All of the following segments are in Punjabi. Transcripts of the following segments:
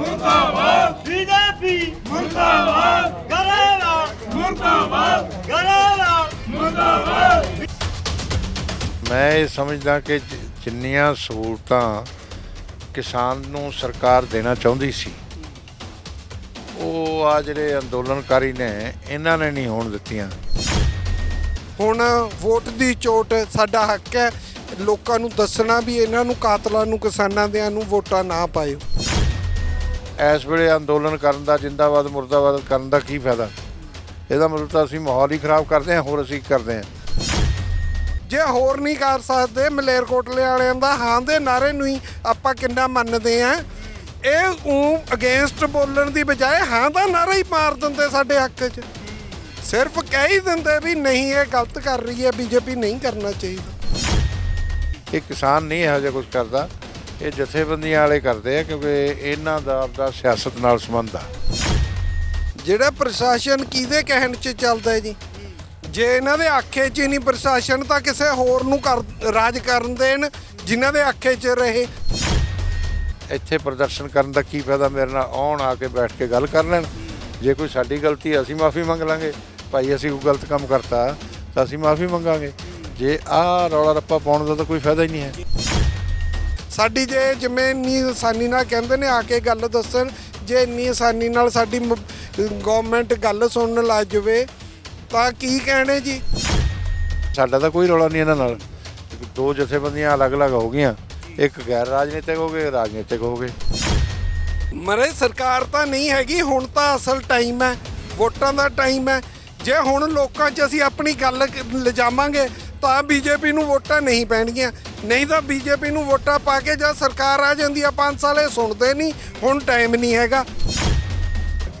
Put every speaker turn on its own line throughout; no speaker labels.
ਮੁਰਦਾਬਾਦ। ਬੀਜੇਪੀ। ਮੁਰਦਾਬਾਦ। ਕਰੇਗਾ ਮੁਰਦਾਬਾਦ। ਕਰੇਗਾ ਮੁਰਦਾਬਾਦ।
ਮੈਂ ਇਹ ਸਮਝਦਾ ਕਿ ਜਿੰਨੀਆਂ ਸਹੂਲਤਾਂ ਕਿਸਾਨ ਨੂੰ ਸਰਕਾਰ ਦੇਣਾ ਚਾਹੁੰਦੀ ਸੀ ਉਹ ਆ ਜਿਹੜੇ ਅੰਦੋਲਨਕਾਰੀ ਨੇ ਇਹਨਾਂ ਨੇ ਨਹੀਂ ਹੋਣ ਦਿੱਤੀਆਂ।
ਹੁਣ ਵੋਟ ਦੀ ਚੋਟ ਸਾਡਾ ਹੱਕ ਹੈ ਲੋਕਾਂ ਨੂੰ ਦੱਸਣਾ ਵੀ ਇਹਨਾਂ ਨੂੰ ਕਾਤਲਾਂ ਨੂੰ ਕਿਸਾਨਾਂ ਦਿਆਂ ਨੂੰ ਵੋਟਾਂ ਨਾ ਪਾਇਓ।
ਇਸ ਵੇਲੇ ਅੰਦੋਲਨ ਕਰਨ ਦਾ ਜਿੰਦਾਬਾਦ ਮੁਰਦਾਬਾਦ ਕਰਨ ਦਾ ਕੀ ਫਾਇਦਾ? ਇਹਦਾ ਮਤਲਬ ਤਾਂ ਅਸੀਂ ਮਾਹੌਲ ਹੀ ਖਰਾਬ ਕਰਦੇ ਹਾਂ ਹੋਰ ਅਸੀਂ ਕਰਦੇ ਹਾਂ?
ਜੇ ਹੋਰ ਨਹੀਂ ਕਰ ਸਕਦੇ ਮਲੇਰਕੋਟਲੇ ਵਾਲਿਆਂ ਦਾ ਹਾਂ ਦੇ ਨਾਰੇ ਨੂੰ ਹੀ ਆਪਾਂ ਕਿੰਨਾ ਮੰਨਦੇ ਆ ਇਹ ਉਹ ਅਗੇਂਸਟ ਬੋਲਣ ਦੀ ਬਜਾਏ ਹਾਂ ਦਾ ਨਾਰਾ ਹੀ ਮਾਰ ਦਿੰਦੇ ਸਾਡੇ ਹੱਕ 'ਚ। ਸਿਰਫ ਕਹਿ ਹੀ ਦਿੰਦੇ ਵੀ ਨਹੀਂ ਇਹ ਗਲਤ ਕਰ ਰਹੀ ਹੈ ਬੀਜੇਪੀ ਨਹੀਂ ਕਰਨਾ ਚਾਹੀਦਾ।
ਇਹ ਕਿਸਾਨ ਨਹੀਂ ਇਹੋ ਜਿਹਾ ਕੁਝ ਕਰਦਾ। ਇਹ ਜਥੇਬੰਦੀਆਂ ਵਾਲੇ ਕਰਦੇ ਆ ਕਿਉਂਕਿ ਇਹਨਾਂ ਦਾ ਆਪਦਾ ਸਿਆਸਤ ਨਾਲ ਸੰਬੰਧ ਆ।
ਜਿਹੜਾ ਪ੍ਰਸ਼ਾਸਨ ਕਿਹਦੇ ਕਹਿਣ 'ਚ ਚੱਲਦਾ ਹੈ ਜੀ? ਜੇ ਇਹਨਾਂ ਦੇ ਆਖੇ 'ਚ ਹੀ ਨਹੀਂ ਪ੍ਰਸ਼ਾਸਨ ਤਾਂ ਕਿਸੇ ਹੋਰ ਨੂੰ ਕਰ ਰਾਜ ਕਰਨ ਦੇਣ ਜਿਨ੍ਹਾਂ ਦੇ ਆਖੇ 'ਚ ਰਹੇ।
ਇੱਥੇ ਪ੍ਰਦਰਸ਼ਨ ਕਰਨ ਦਾ ਕੀ ਫਾਇਦਾ? ਮੇਰੇ ਨਾਲ ਆਉਣ ਆ ਕੇ ਬੈਠ ਕੇ ਗੱਲ ਕਰ ਲੈਣ। ਜੇ ਕੋਈ ਸਾਡੀ ਗਲਤੀ ਹੈ, ਅਸੀਂ ਮਾਫੀ ਮੰਗ ਲਾਂਗੇ। ਭਾਈ ਅਸੀਂ ਕੋਈ ਗਲਤ ਕੰਮ ਕਰਤਾ ਤਾਂ ਅਸੀਂ ਮਾਫੀ ਮੰਗਾਂਗੇ। ਜੇ ਆਹ ਰੌਲਾ ਰੱਪਾ ਪਾਉਣ ਦਾ ਤਾਂ ਕੋਈ ਫਾਇਦਾ ਹੀ ਨਹੀਂ ਹੈ।
ਸਾਡੀ ਜੇ ਜਿਵੇਂ ਇੰਨੀ ਆਸਾਨੀ ਨਾਲ ਕਹਿੰਦੇ ਨੇ ਆ ਕੇ ਗੱਲ ਦੱਸਣ ਜੇ ਇੰਨੀ ਆਸਾਨੀ ਨਾਲ ਸਾਡੀ ਗਵਰਨਮੈਂਟ ਗੱਲ ਸੁਣਨ ਲੱਗ ਜਾਵੇ ਤਾਂ ਕੀ ਕਹਿਣੇ ਜੀ?
ਸਾਡਾ ਤਾਂ ਕੋਈ ਰੌਲਾ ਨਹੀਂ ਇਹਨਾਂ ਨਾਲ। ਦੋ ਜਥੇਬੰਦੀਆਂ ਅਲੱਗ-ਅਲੱਗ ਹੋ ਗਈਆਂ। ਇੱਕ ਗੈਰ ਰਾਜਨੀਤਿਕ ਹੋ ਗਏ ਰਾਜਨੀਤਿਕ ਹੋ ਗਏ।
ਮਰੇ ਸਰਕਾਰ ਤਾਂ ਨਹੀਂ ਹੈਗੀ ਹੁਣ ਤਾਂ ਅਸਲ ਟਾਈਮ ਹੈ ਵੋਟਾਂ ਦਾ ਟਾਈਮ ਹੈ। ਜੇ ਹੁਣ ਲੋਕਾਂ 'ਚ ਅਸੀਂ ਆਪਣੀ ਗੱਲ ਲਿਜਾਵਾਂਗੇ ਤਾਂ ਬੀਜੇਪੀ ਨੂੰ ਵੋਟਾਂ ਨਹੀਂ ਪੈਣਗੀਆਂ। ਨਹੀਂ ਤਾਂ ਬੀਜੇਪੀ ਨੂੰ ਵੋਟਾਂ ਪਾ ਕੇ ਜਦ ਸਰਕਾਰ ਆ ਜਾਂਦੀ ਆ 5 ਸਾਲ ਇਹ ਸੁਣਦੇ ਨਹੀਂ ਹੁਣ ਟਾਈਮ ਨਹੀਂ ਹੈਗਾ।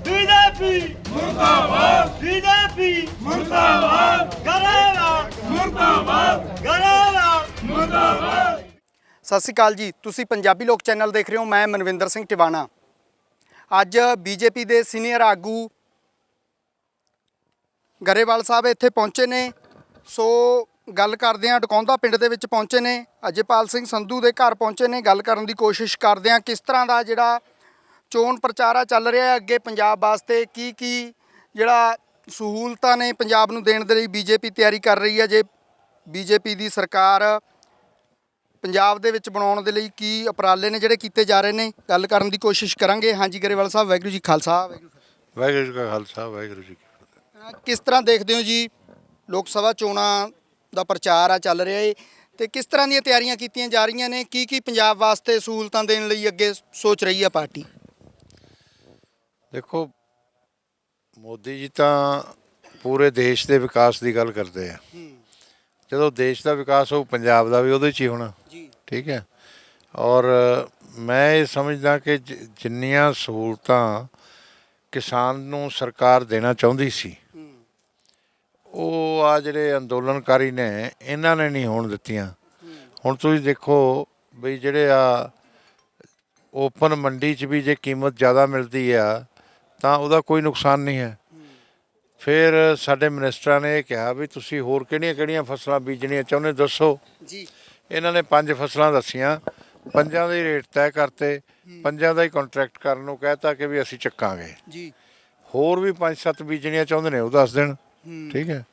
ਬੀਜੇਪੀ ਮੁਰਦਾਬਾਦ। ਬੀਜੇਪੀ ਮੁਰਦਾਬਾਦ। ਕਰੇਗਾ ਮੁਰਦਾਬਾਦ। ਕਰੇਗਾ ਮੁਰਦਾਬਾਦ।
ਸਤਿ ਸ਼੍ਰੀ ਅਕਾਲ ਜੀ। ਤੁਸੀਂ ਪੰਜਾਬੀ ਲੋਕ ਚੈਨਲ ਦੇਖ ਰਹੇ ਹੋ ਮੈਂ ਮਨਵਿੰਦਰ ਸਿੰਘ ਟਿਵਾਣਾ। ਅੱਜ ਬੀਜੇਪੀ ਦੇ ਸੀਨੀਅਰ ਆਗੂ ਗਰੇਵਾਲ ਸਾਹਿਬ ਇੱਥੇ ਪਹੁੰਚੇ ਨੇ। ਸੋ ਗੱਲ ਕਰਦੇ ਹਾਂ ਡਕੌਂਦਾ ਪਿੰਡ ਦੇ ਵਿੱਚ ਪਹੁੰਚੇ ਨੇ ਅਜੇਪਾਲ ਸਿੰਘ ਸੰਧੂ ਦੇ ਘਰ ਪਹੁੰਚੇ ਨੇ ਗੱਲ ਕਰਨ ਦੀ ਕੋਸ਼ਿਸ਼ ਕਰਦੇ ਹਾਂ ਕਿਸ ਤਰ੍ਹਾਂ ਦਾ ਜਿਹੜਾ ਚੋਣ ਪ੍ਰਚਾਰਾ ਚੱਲ ਰਿਹਾ ਹੈ ਅੱਗੇ ਪੰਜਾਬ ਵਾਸਤੇ ਕੀ ਕੀ ਜਿਹੜਾ ਸਹੂਲਤਾਂ ਨੇ ਪੰਜਾਬ ਨੂੰ ਦੇਣ ਦੇ ਲਈ ਬੀਜੇਪੀ ਤਿਆਰੀ ਕਰ ਰਹੀ ਹੈ ਜੇ ਬੀਜੇਪੀ ਦੀ ਸਰਕਾਰ ਪੰਜਾਬ ਦੇ ਵਿੱਚ ਬਣਾਉਣ ਦੇ ਲਈ ਕੀ ਉਪਰਾਲੇ ਨੇ ਜਿਹੜੇ ਕੀਤੇ ਜਾ ਰਹੇ ਨੇ ਗੱਲ ਕਰਨ ਦੀ ਕੋਸ਼ਿਸ਼ ਕਰਾਂਗੇ। ਹਾਂਜੀ ਗਰੇਵਾਲ ਸਾਹਿਬ ਵਾਹਿਗੁਰੂ ਜੀ ਖਾਲਸਾ ਵਾਹਿਗੁਰੂ ਜੀ ਕੀ
ਖਾਲਸਾ ਵਾਹਿਗੁਰੂ ਜੀ ਕੀ ਫਤਿਹ।
ਕਿਸ ਤਰ੍ਹਾਂ ਦੇਖਦੇ ਹੋ ਜੀ ਲੋਕ ਸਭਾ ਚੋਣਾਂ ਦਾ ਪ੍ਰਚਾਰ ਆ ਚੱਲ ਰਿਹਾ ਏ। ਤੇ ਕਿਸ ਤਰ੍ਹਾਂ ਦੀਆਂ ਤਿਆਰੀਆਂ ਕੀਤੀਆਂ ਜਾ ਰਹੀਆਂ ਨੇ? ਕੀ ਕੀ ਪੰਜਾਬ ਵਾਸਤੇ ਸਹੂਲਤਾਂ ਦੇਣ ਲਈ ਅੱਗੇ ਸੋਚ ਰਹੀ ਹੈ ਪਾਰਟੀ?
ਦੇਖੋ ਮੋਦੀ ਜੀ ਤਾਂ ਪੂਰੇ ਦੇਸ਼ ਦੇ ਵਿਕਾਸ ਦੀ ਗੱਲ ਕਰਦੇ ਆ। ਜਦੋਂ ਦੇਸ਼ ਦਾ ਵਿਕਾਸ ਹੋਊ ਪੰਜਾਬ ਦਾ ਵੀ ਉਹਦੇ 'ਚ ਹੀ ਹੋਣਾ। ਠੀਕ ਹੈ? ਔਰ ਮੈਂ ਇਹ ਸਮਝਦਾ ਕਿ ਜਿੰਨੀਆਂ ਸਹੂਲਤਾਂ ਕਿਸਾਨ ਨੂੰ ਸਰਕਾਰ ਦੇਣਾ ਚਾਹੁੰਦੀ ਸੀ ਉਹ ਆ ਜਿਹੜੇ ਅੰਦੋਲਨਕਾਰੀ ਨੇ ਇਹਨਾਂ ਨੇ ਨਹੀਂ ਹੋਣ ਦਿੱਤੀਆਂ। ਹੁਣ ਤੁਸੀਂ ਦੇਖੋ ਬਈ ਜਿਹੜੇ ਆ ਓਪਨ ਮੰਡੀ 'ਚ ਵੀ ਜੇ ਕੀਮਤ ਜ਼ਿਆਦਾ ਮਿਲਦੀ ਆ ਤਾਂ ਉਹਦਾ ਕੋਈ ਨੁਕਸਾਨ ਨਹੀਂ ਹੈ। ਫਿਰ ਸਾਡੇ ਮਿਨਿਸਟਰਾਂ ਨੇ ਇਹ ਕਿਹਾ ਵੀ ਤੁਸੀਂ ਹੋਰ ਕਿਹੜੀਆਂ-ਕਿਹੜੀਆਂ ਫਸਲਾਂ ਬੀਜਣੀਆਂ ਚਾਹੁੰਦੇ ਦੱਸੋ।
ਜੀ।
ਇਹਨਾਂ ਨੇ ਪੰਜ ਫਸਲਾਂ ਦੱਸੀਆਂ। ਪੰਜਾਂ ਦੇ ਰੇਟ ਤੈਅ ਕਰਤੇ। ਪੰਜਾਂ ਦਾ ਹੀ ਕੰਟਰੈਕਟ ਕਰਨ ਨੂੰ ਕਹਿਤਾ ਕਿ ਵੀ ਅਸੀਂ ਚੱਕਾਂਗੇ।
ਜੀ।
ਹੋਰ ਵੀ ਪੰਜ ਸੱਤ ਬੀਜਣੀਆਂ ਚਾਹੁੰਦੇ ਨੇ ਉਹ ਦੱਸ ਦੇਣ। ਠੀਕ ਹੈ।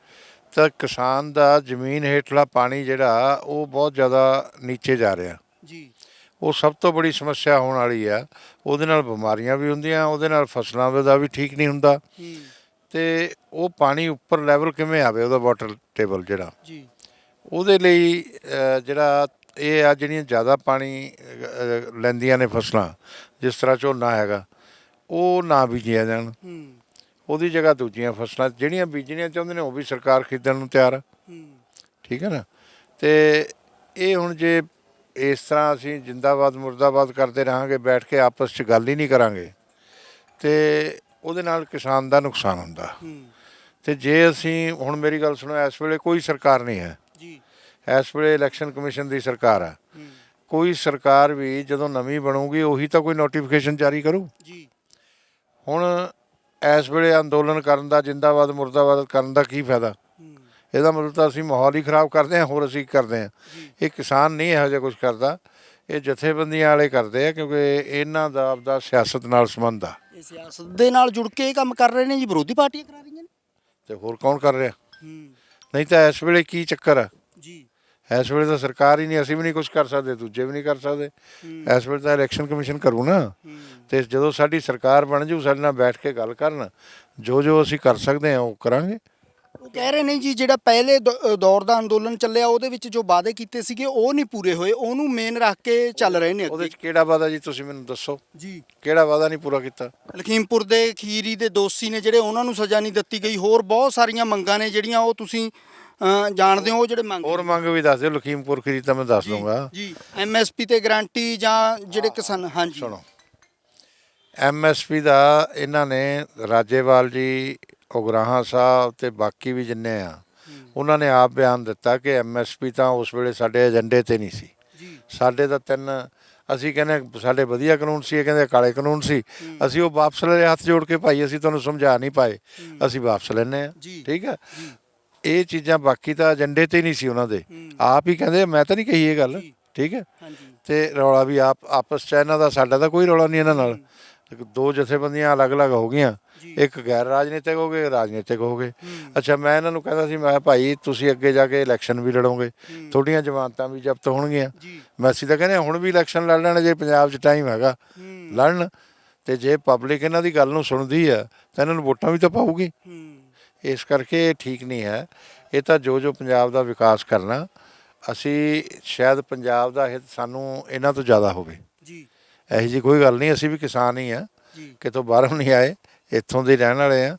ਤਾਂ ਕਿਸਾਨ ਦਾ ਜ਼ਮੀਨ ਹੇਠਲਾ ਪਾਣੀ ਜਿਹੜਾ ਉਹ ਬਹੁਤ ਜ਼ਿਆਦਾ ਨੀਚੇ ਜਾ ਰਿਹਾ।
ਜੀ।
ਉਹ ਸਭ ਤੋਂ ਬੜੀ ਸਮੱਸਿਆ ਹੋਣ ਵਾਲੀ ਆ। ਉਹਦੇ ਨਾਲ ਬਿਮਾਰੀਆਂ ਵੀ ਹੁੰਦੀਆਂ ਉਹਦੇ ਨਾਲ ਫਸਲਾਂ ਦਾ ਵੀ ਠੀਕ ਨਹੀਂ ਹੁੰਦਾ। ਤੇ ਉਹ ਪਾਣੀ ਉੱਪਰ ਲੈਵਲ ਕਿਵੇਂ ਆਵੇ ਉਹਦਾ ਵਾਟਰ ਟੇਬਲ ਜਿਹੜਾ?
ਜੀ।
ਉਹਦੇ ਲਈ ਜਿਹੜਾ ਇਹ ਆ ਜਿਹੜੀਆਂ ਜ਼ਿਆਦਾ ਪਾਣੀ ਲੈਂਦੀਆਂ ਨੇ ਫਸਲਾਂ ਜਿਸ ਤਰ੍ਹਾਂ ਝੋਨਾ ਹੈਗਾ ਉਹ ਨਾ ਬੀਜੀਆਂ ਜਾਣ।
ਹੂੰ।
ਉਹਦੀ ਜਗ੍ਹਾ ਦੂਜੀਆਂ ਫਸਲਾਂ ਜਿਹੜੀਆਂ ਬੀਜਣੀਆਂ ਚਾਹੁੰਦੇ ਨੇ ਉਹ ਵੀ ਸਰਕਾਰ ਖਰੀਦਣ ਨੂੰ ਤਿਆਰ ਆ।
ਹੂੰ।
ਠੀਕ ਹੈ ਨਾ? ਤੇ ਇਹ ਹੁਣ ਜੇ ਇਸ ਤਰ੍ਹਾਂ ਅਸੀਂ ਜਿੰਦਾਬਾਦ ਮੁਰਦਾਬਾਦ ਕਰਦੇ ਰਹਾਂਗੇ ਬੈਠ ਕੇ ਆਪਸ 'ਚ ਗੱਲ ਹੀ ਨਹੀਂ ਕਰਾਂਗੇ ਤੇ ਉਹਦੇ ਨਾਲ ਕਿਸਾਨ ਦਾ ਨੁਕਸਾਨ ਹੁੰਦਾ। ਤੇ ਜੇ ਅਸੀਂ ਹੁਣ ਮੇਰੀ ਗੱਲ ਸੁਣੋ ਇਸ ਵੇਲੇ ਕੋਈ ਸਰਕਾਰ ਨਹੀਂ ਹੈ।
ਜੀ।
ਇਸ ਵੇਲੇ ਇਲੈਕਸ਼ਨ ਕਮਿਸ਼ਨ ਦੀ ਸਰਕਾਰ ਆ।
ਹੂੰ।
ਕੋਈ ਸਰਕਾਰ ਵੀ ਜਦੋਂ ਨਵੀਂ ਬਣੂਗੀ ਉਹੀ ਤਾਂ ਕੋਈ ਨੋਟੀਫਿਕੇਸ਼ਨ ਜਾਰੀ ਕਰੂ।
ਜੀ।
ਹੁਣ ਇਸ ਵੇਲੇ ਅੰਦੋਲਨ ਕਰਨ ਦਾ ਜਿੰਦਾਬਾਦ ਮੁਰਦਾਬਾਦ ਕਰਨ ਦਾ ਕੀ ਫਾਇਦਾ? ਇਹਦਾ ਮਤਲਬ ਤਾਂ ਅਸੀਂ ਮਾਹੌਲ ਹੀ ਖਰਾਬ ਕਰਦੇ ਹਾਂ ਹੋਰ ਅਸੀਂ ਕਰਦੇ ਹਾਂ? ਇਹ ਕਿਸਾਨ ਨਹੀਂ ਇਹੋ ਜਿਹਾ ਕੁਝ ਕਰਦਾ। ਇਹ ਜਥੇਬੰਦੀਆਂ ਵਾਲੇ ਕਰਦੇ ਆ ਕਿਉਂਕਿ ਇਹਨਾਂ ਦਾ ਆਪਦਾ ਸਿਆਸਤ ਨਾਲ ਸੰਬੰਧ ਆ।
ਇਹ ਸਿਆਸਤ ਦੇ ਨਾਲ ਜੁੜ ਕੇ ਇਹ ਕੰਮ ਕਰ ਰਹੇ ਨੇ ਜੀ ਵਿਰੋਧੀ ਪਾਰਟੀਆਂ ਕਰਾ ਰਹੀਆਂ ਨੇ।
ਤੇ ਹੋਰ ਕੌਣ ਕਰ ਰਿਹਾ? ਨਹੀਂ ਤਾਂ ਇਸ ਵੇਲੇ ਕੀ ਚੱਕਰ ਆ?
ਜੀ।
ਇਸ ਵੇਲੇ ਤਾਂ ਸਰਕਾਰ ਹੀ ਨਹੀਂ ਅਸੀਂ ਵੀ ਨਹੀਂ ਕੁਝ ਕਰ ਸਕਦੇ ਦੂਜੇ ਵੀ ਨਹੀਂ ਕਰ ਸਕਦੇ। ਇਸ ਵੇਲੇ ਤਾਂ ਇਲੈਕਸ਼ਨ ਕਮਿਸ਼ਨ ਕਰੂ ਨਾ। ਤੇ ਜਦੋਂ ਸਾਡੀ ਸਰਕਾਰ ਬਣ ਜੂ ਸਾਡੇ ਨਾਲ ਬੈਠ ਕੇ ਗੱਲ ਕਰਨ ਜੋ ਜੋ ਅਸੀਂ ਕਰ ਸਕਦੇ ਹਾਂ ਉਹ ਕਰਾਂਗੇ।
ਉਹ ਕਹਿ ਰਹੇ ਨੇ ਜੀ ਜਿਹੜਾ ਪਹਿਲੇ ਦੌਰ ਦਾ ਅੰਦੋਲਨ ਚੱਲਿਆ ਉਹਦੇ ਵਿੱਚ ਜੋ ਵਾਅਦੇ ਕੀਤੇ ਸੀਗੇ ਉਹ ਨਹੀਂ ਪੂਰੇ ਹੋਏ ਉਹਨੂੰ ਮੇਨ ਰੱਖ ਕੇ ਚੱਲ ਰਹੇ ਨੇ
ਉਹਦੇ
ਅੱਗੇ।
ਚ ਕਿਹੜਾ ਵਾਦਾ ਜੀ ਤੁਸੀਂ ਮੈਨੂੰ ਦੱਸੋ?
ਜੀ।
ਕਿਹੜਾ ਵਾਦਾ ਨਹੀਂ ਪੂਰਾ ਕੀਤਾ?
ਲਖੀਮਪੁਰ ਦੇ ਖੀਰੀ ਦੇ ਦੋਸ਼ੀ ਨੇ ਜਿਹੜੇ ਉਹਨਾਂ ਨੂੰ ਸਜ਼ਾ ਨਹੀਂ ਦਿੱਤੀ ਗਈ ਹੋਰ ਬਹੁਤ ਸਾਰੀਆਂ ਮੰਗਾਂ ਨੇ ਜਿਹੜੀਆਂ ਉਹ ਤੁਸੀਂ ਅ, ਜਾਣਦੇ ਹੋ ਜਿਹੜੇ ਮੰਗ
ਹੋਰ ਮੰਗ ਵੀ ਦੱਸ ਦਿਓ ਲਖੀਮਪੁਰ ਖੀਰੀ ਤਾਂ ਮੈਂ ਦੱਸ ਦੂੰਗਾ
ਜੀ ਐਮਐਸਪੀ ਤੇ ਗਾਰੰਟੀ ਜਾਂ ਜਿਹੜੇ ਕਿਸਾਨ ਹਾਂਜੀ।
ਸੁਣੋ। ਐਮਐਸਪੀ ਦਾ ਇਹਨਾਂ ਨੇ ਰਾਜੇਵਾਲ ਜੀ ਉਗਰਾਹਾਂ ਸਾਹਿਬ ਤੇ ਬਾਕੀ ਵੀ ਜਿੰਨੇ ਆ ਉਹਨਾਂ ਨੇ ਆਪ ਬਿਆਨ ਦਿੱਤਾ ਕਿ ਐਮਐਸਪੀ ਤਾਂ ਉਸ ਵੇਲੇ ਸਾਡੇ ਏਜੰਡੇ ਤੇ ਨਹੀਂ ਸੀ।
ਜੀ।
ਸਾਡੇ ਤਾਂ ਤਿੰਨ ਅਸੀਂ ਕਹਿੰਦੇ ਸਾਡੇ ਵਧੀਆ ਕਾਨੂੰਨ ਸੀ ਇਹ ਕਹਿੰਦੇ ਕਾਲੇ ਕਾਨੂੰਨ ਸੀ। ਅਸੀਂ ਉਹ ਵਾਪਸ ਲੈ ਹੱਥ ਜੋੜ ਕੇ ਭਾਈ ਅਸੀਂ ਤੁਹਾਨੂੰ ਸਮਝਾ ਨਹੀਂ ਪਾਏ। ਅਸੀਂ ਵਾਪਸ ਲੈਨੇ ਆ
ਜੀ।
ਠੀਕ ਹੈ? ਇਹ ਚੀਜ਼ਾਂ ਬਾਕੀ ਤਾਂ ਏਜੰਡੇ ਤੇ ਨਹੀਂ ਸੀ ਉਹਨਾਂ ਦੇ। ਆਪ ਹੀ ਕਹਿੰਦੇ ਮੈਂ ਤਾਂ ਨਹੀਂ ਕਹੀ ਇਹ ਗੱਲ ਠੀਕ ਹੈ? ਤੇ ਰੌਲਾ ਵੀ ਆਪ ਆਪਸ ਚ ਇਹਨਾਂ ਦਾ ਸਾਡਾ ਤਾਂ ਕੋਈ ਰੌਲਾ ਨਹੀਂ ਇਹਨਾਂ ਨਾਲ। ਦੋ ਜਥੇਬੰਦੀਆਂ ਅਲੱਗ-ਅਲੱਗ ਹੋ ਗਈਆਂ। ਇੱਕ ਗੈਰ ਰਾਜਨੀਤਿਕ ਹੋ ਗਏ ਰਾਜਨੀਤਿਕ ਹੋ ਗਏ। ਅੱਛਾ ਮੈਂ ਇਹਨਾਂ ਨੂੰ ਕਹਿੰਦਾ ਸੀ ਮੈਂ ਭਾਈ ਤੁਸੀਂ ਅੱਗੇ ਜਾ ਕੇ ਇਲੈਕਸ਼ਨ ਵੀ ਲੜੋਗੇ। ਤੁਹਾਡੀਆਂ ਜ਼ਮਾਨਤਾਂ ਵੀ ਜ਼ਬਤ ਹੋਣਗੀਆਂ। ਮੈਂ ਅਸੀਂ ਤਾਂ ਕਹਿੰਦੇ ਹੁਣ ਵੀ ਇਲੈਕਸ਼ਨ ਲੜ ਲੈਣ ਜੇ ਪੰਜਾਬ 'ਚ ਟਾਈਮ ਹੈਗਾ ਲੜਨ। ਤੇ ਜੇ ਪਬਲਿਕ ਇਹਨਾਂ ਦੀ ਗੱਲ ਨੂੰ ਸੁਣਦੀ ਆ ਤਾਂ ਇਹਨਾਂ ਨੂੰ ਵੋਟਾਂ ਵੀ ਤਾਂ ਪਾਊਗੀ।
ਹੂੰ।
ਇਸ ਕਰਕੇ ਇਹ ਠੀਕ ਨਹੀਂ ਹੈ। ਇਹ ਤਾਂ ਜੋ ਜੋ ਪੰਜਾਬ ਦਾ ਵਿਕਾਸ ਕਰਨਾ ਅਸੀਂ ਸ਼ਾਇਦ ਪੰਜਾਬ ਦਾ ਹਿੱਤ ਸਾਨੂੰ ਇਹਨਾਂ ਤੋਂ ਜ਼ਿਆਦਾ ਹੋਵੇ।
ਜੀ।
ਇਹੋ ਜੀ ਕੋਈ ਗੱਲ ਨਹੀਂ ਅਸੀਂ ਵੀ ਕਿਸਾਨ ਹੀ ਆ ਕਿਤੋਂ ਬਾਹਰੋਂ ਨਹੀਂ ਆਏ ਇੱਥੋਂ ਦੇ ਹੀ ਰਹਿਣ ਵਾਲੇ ਆ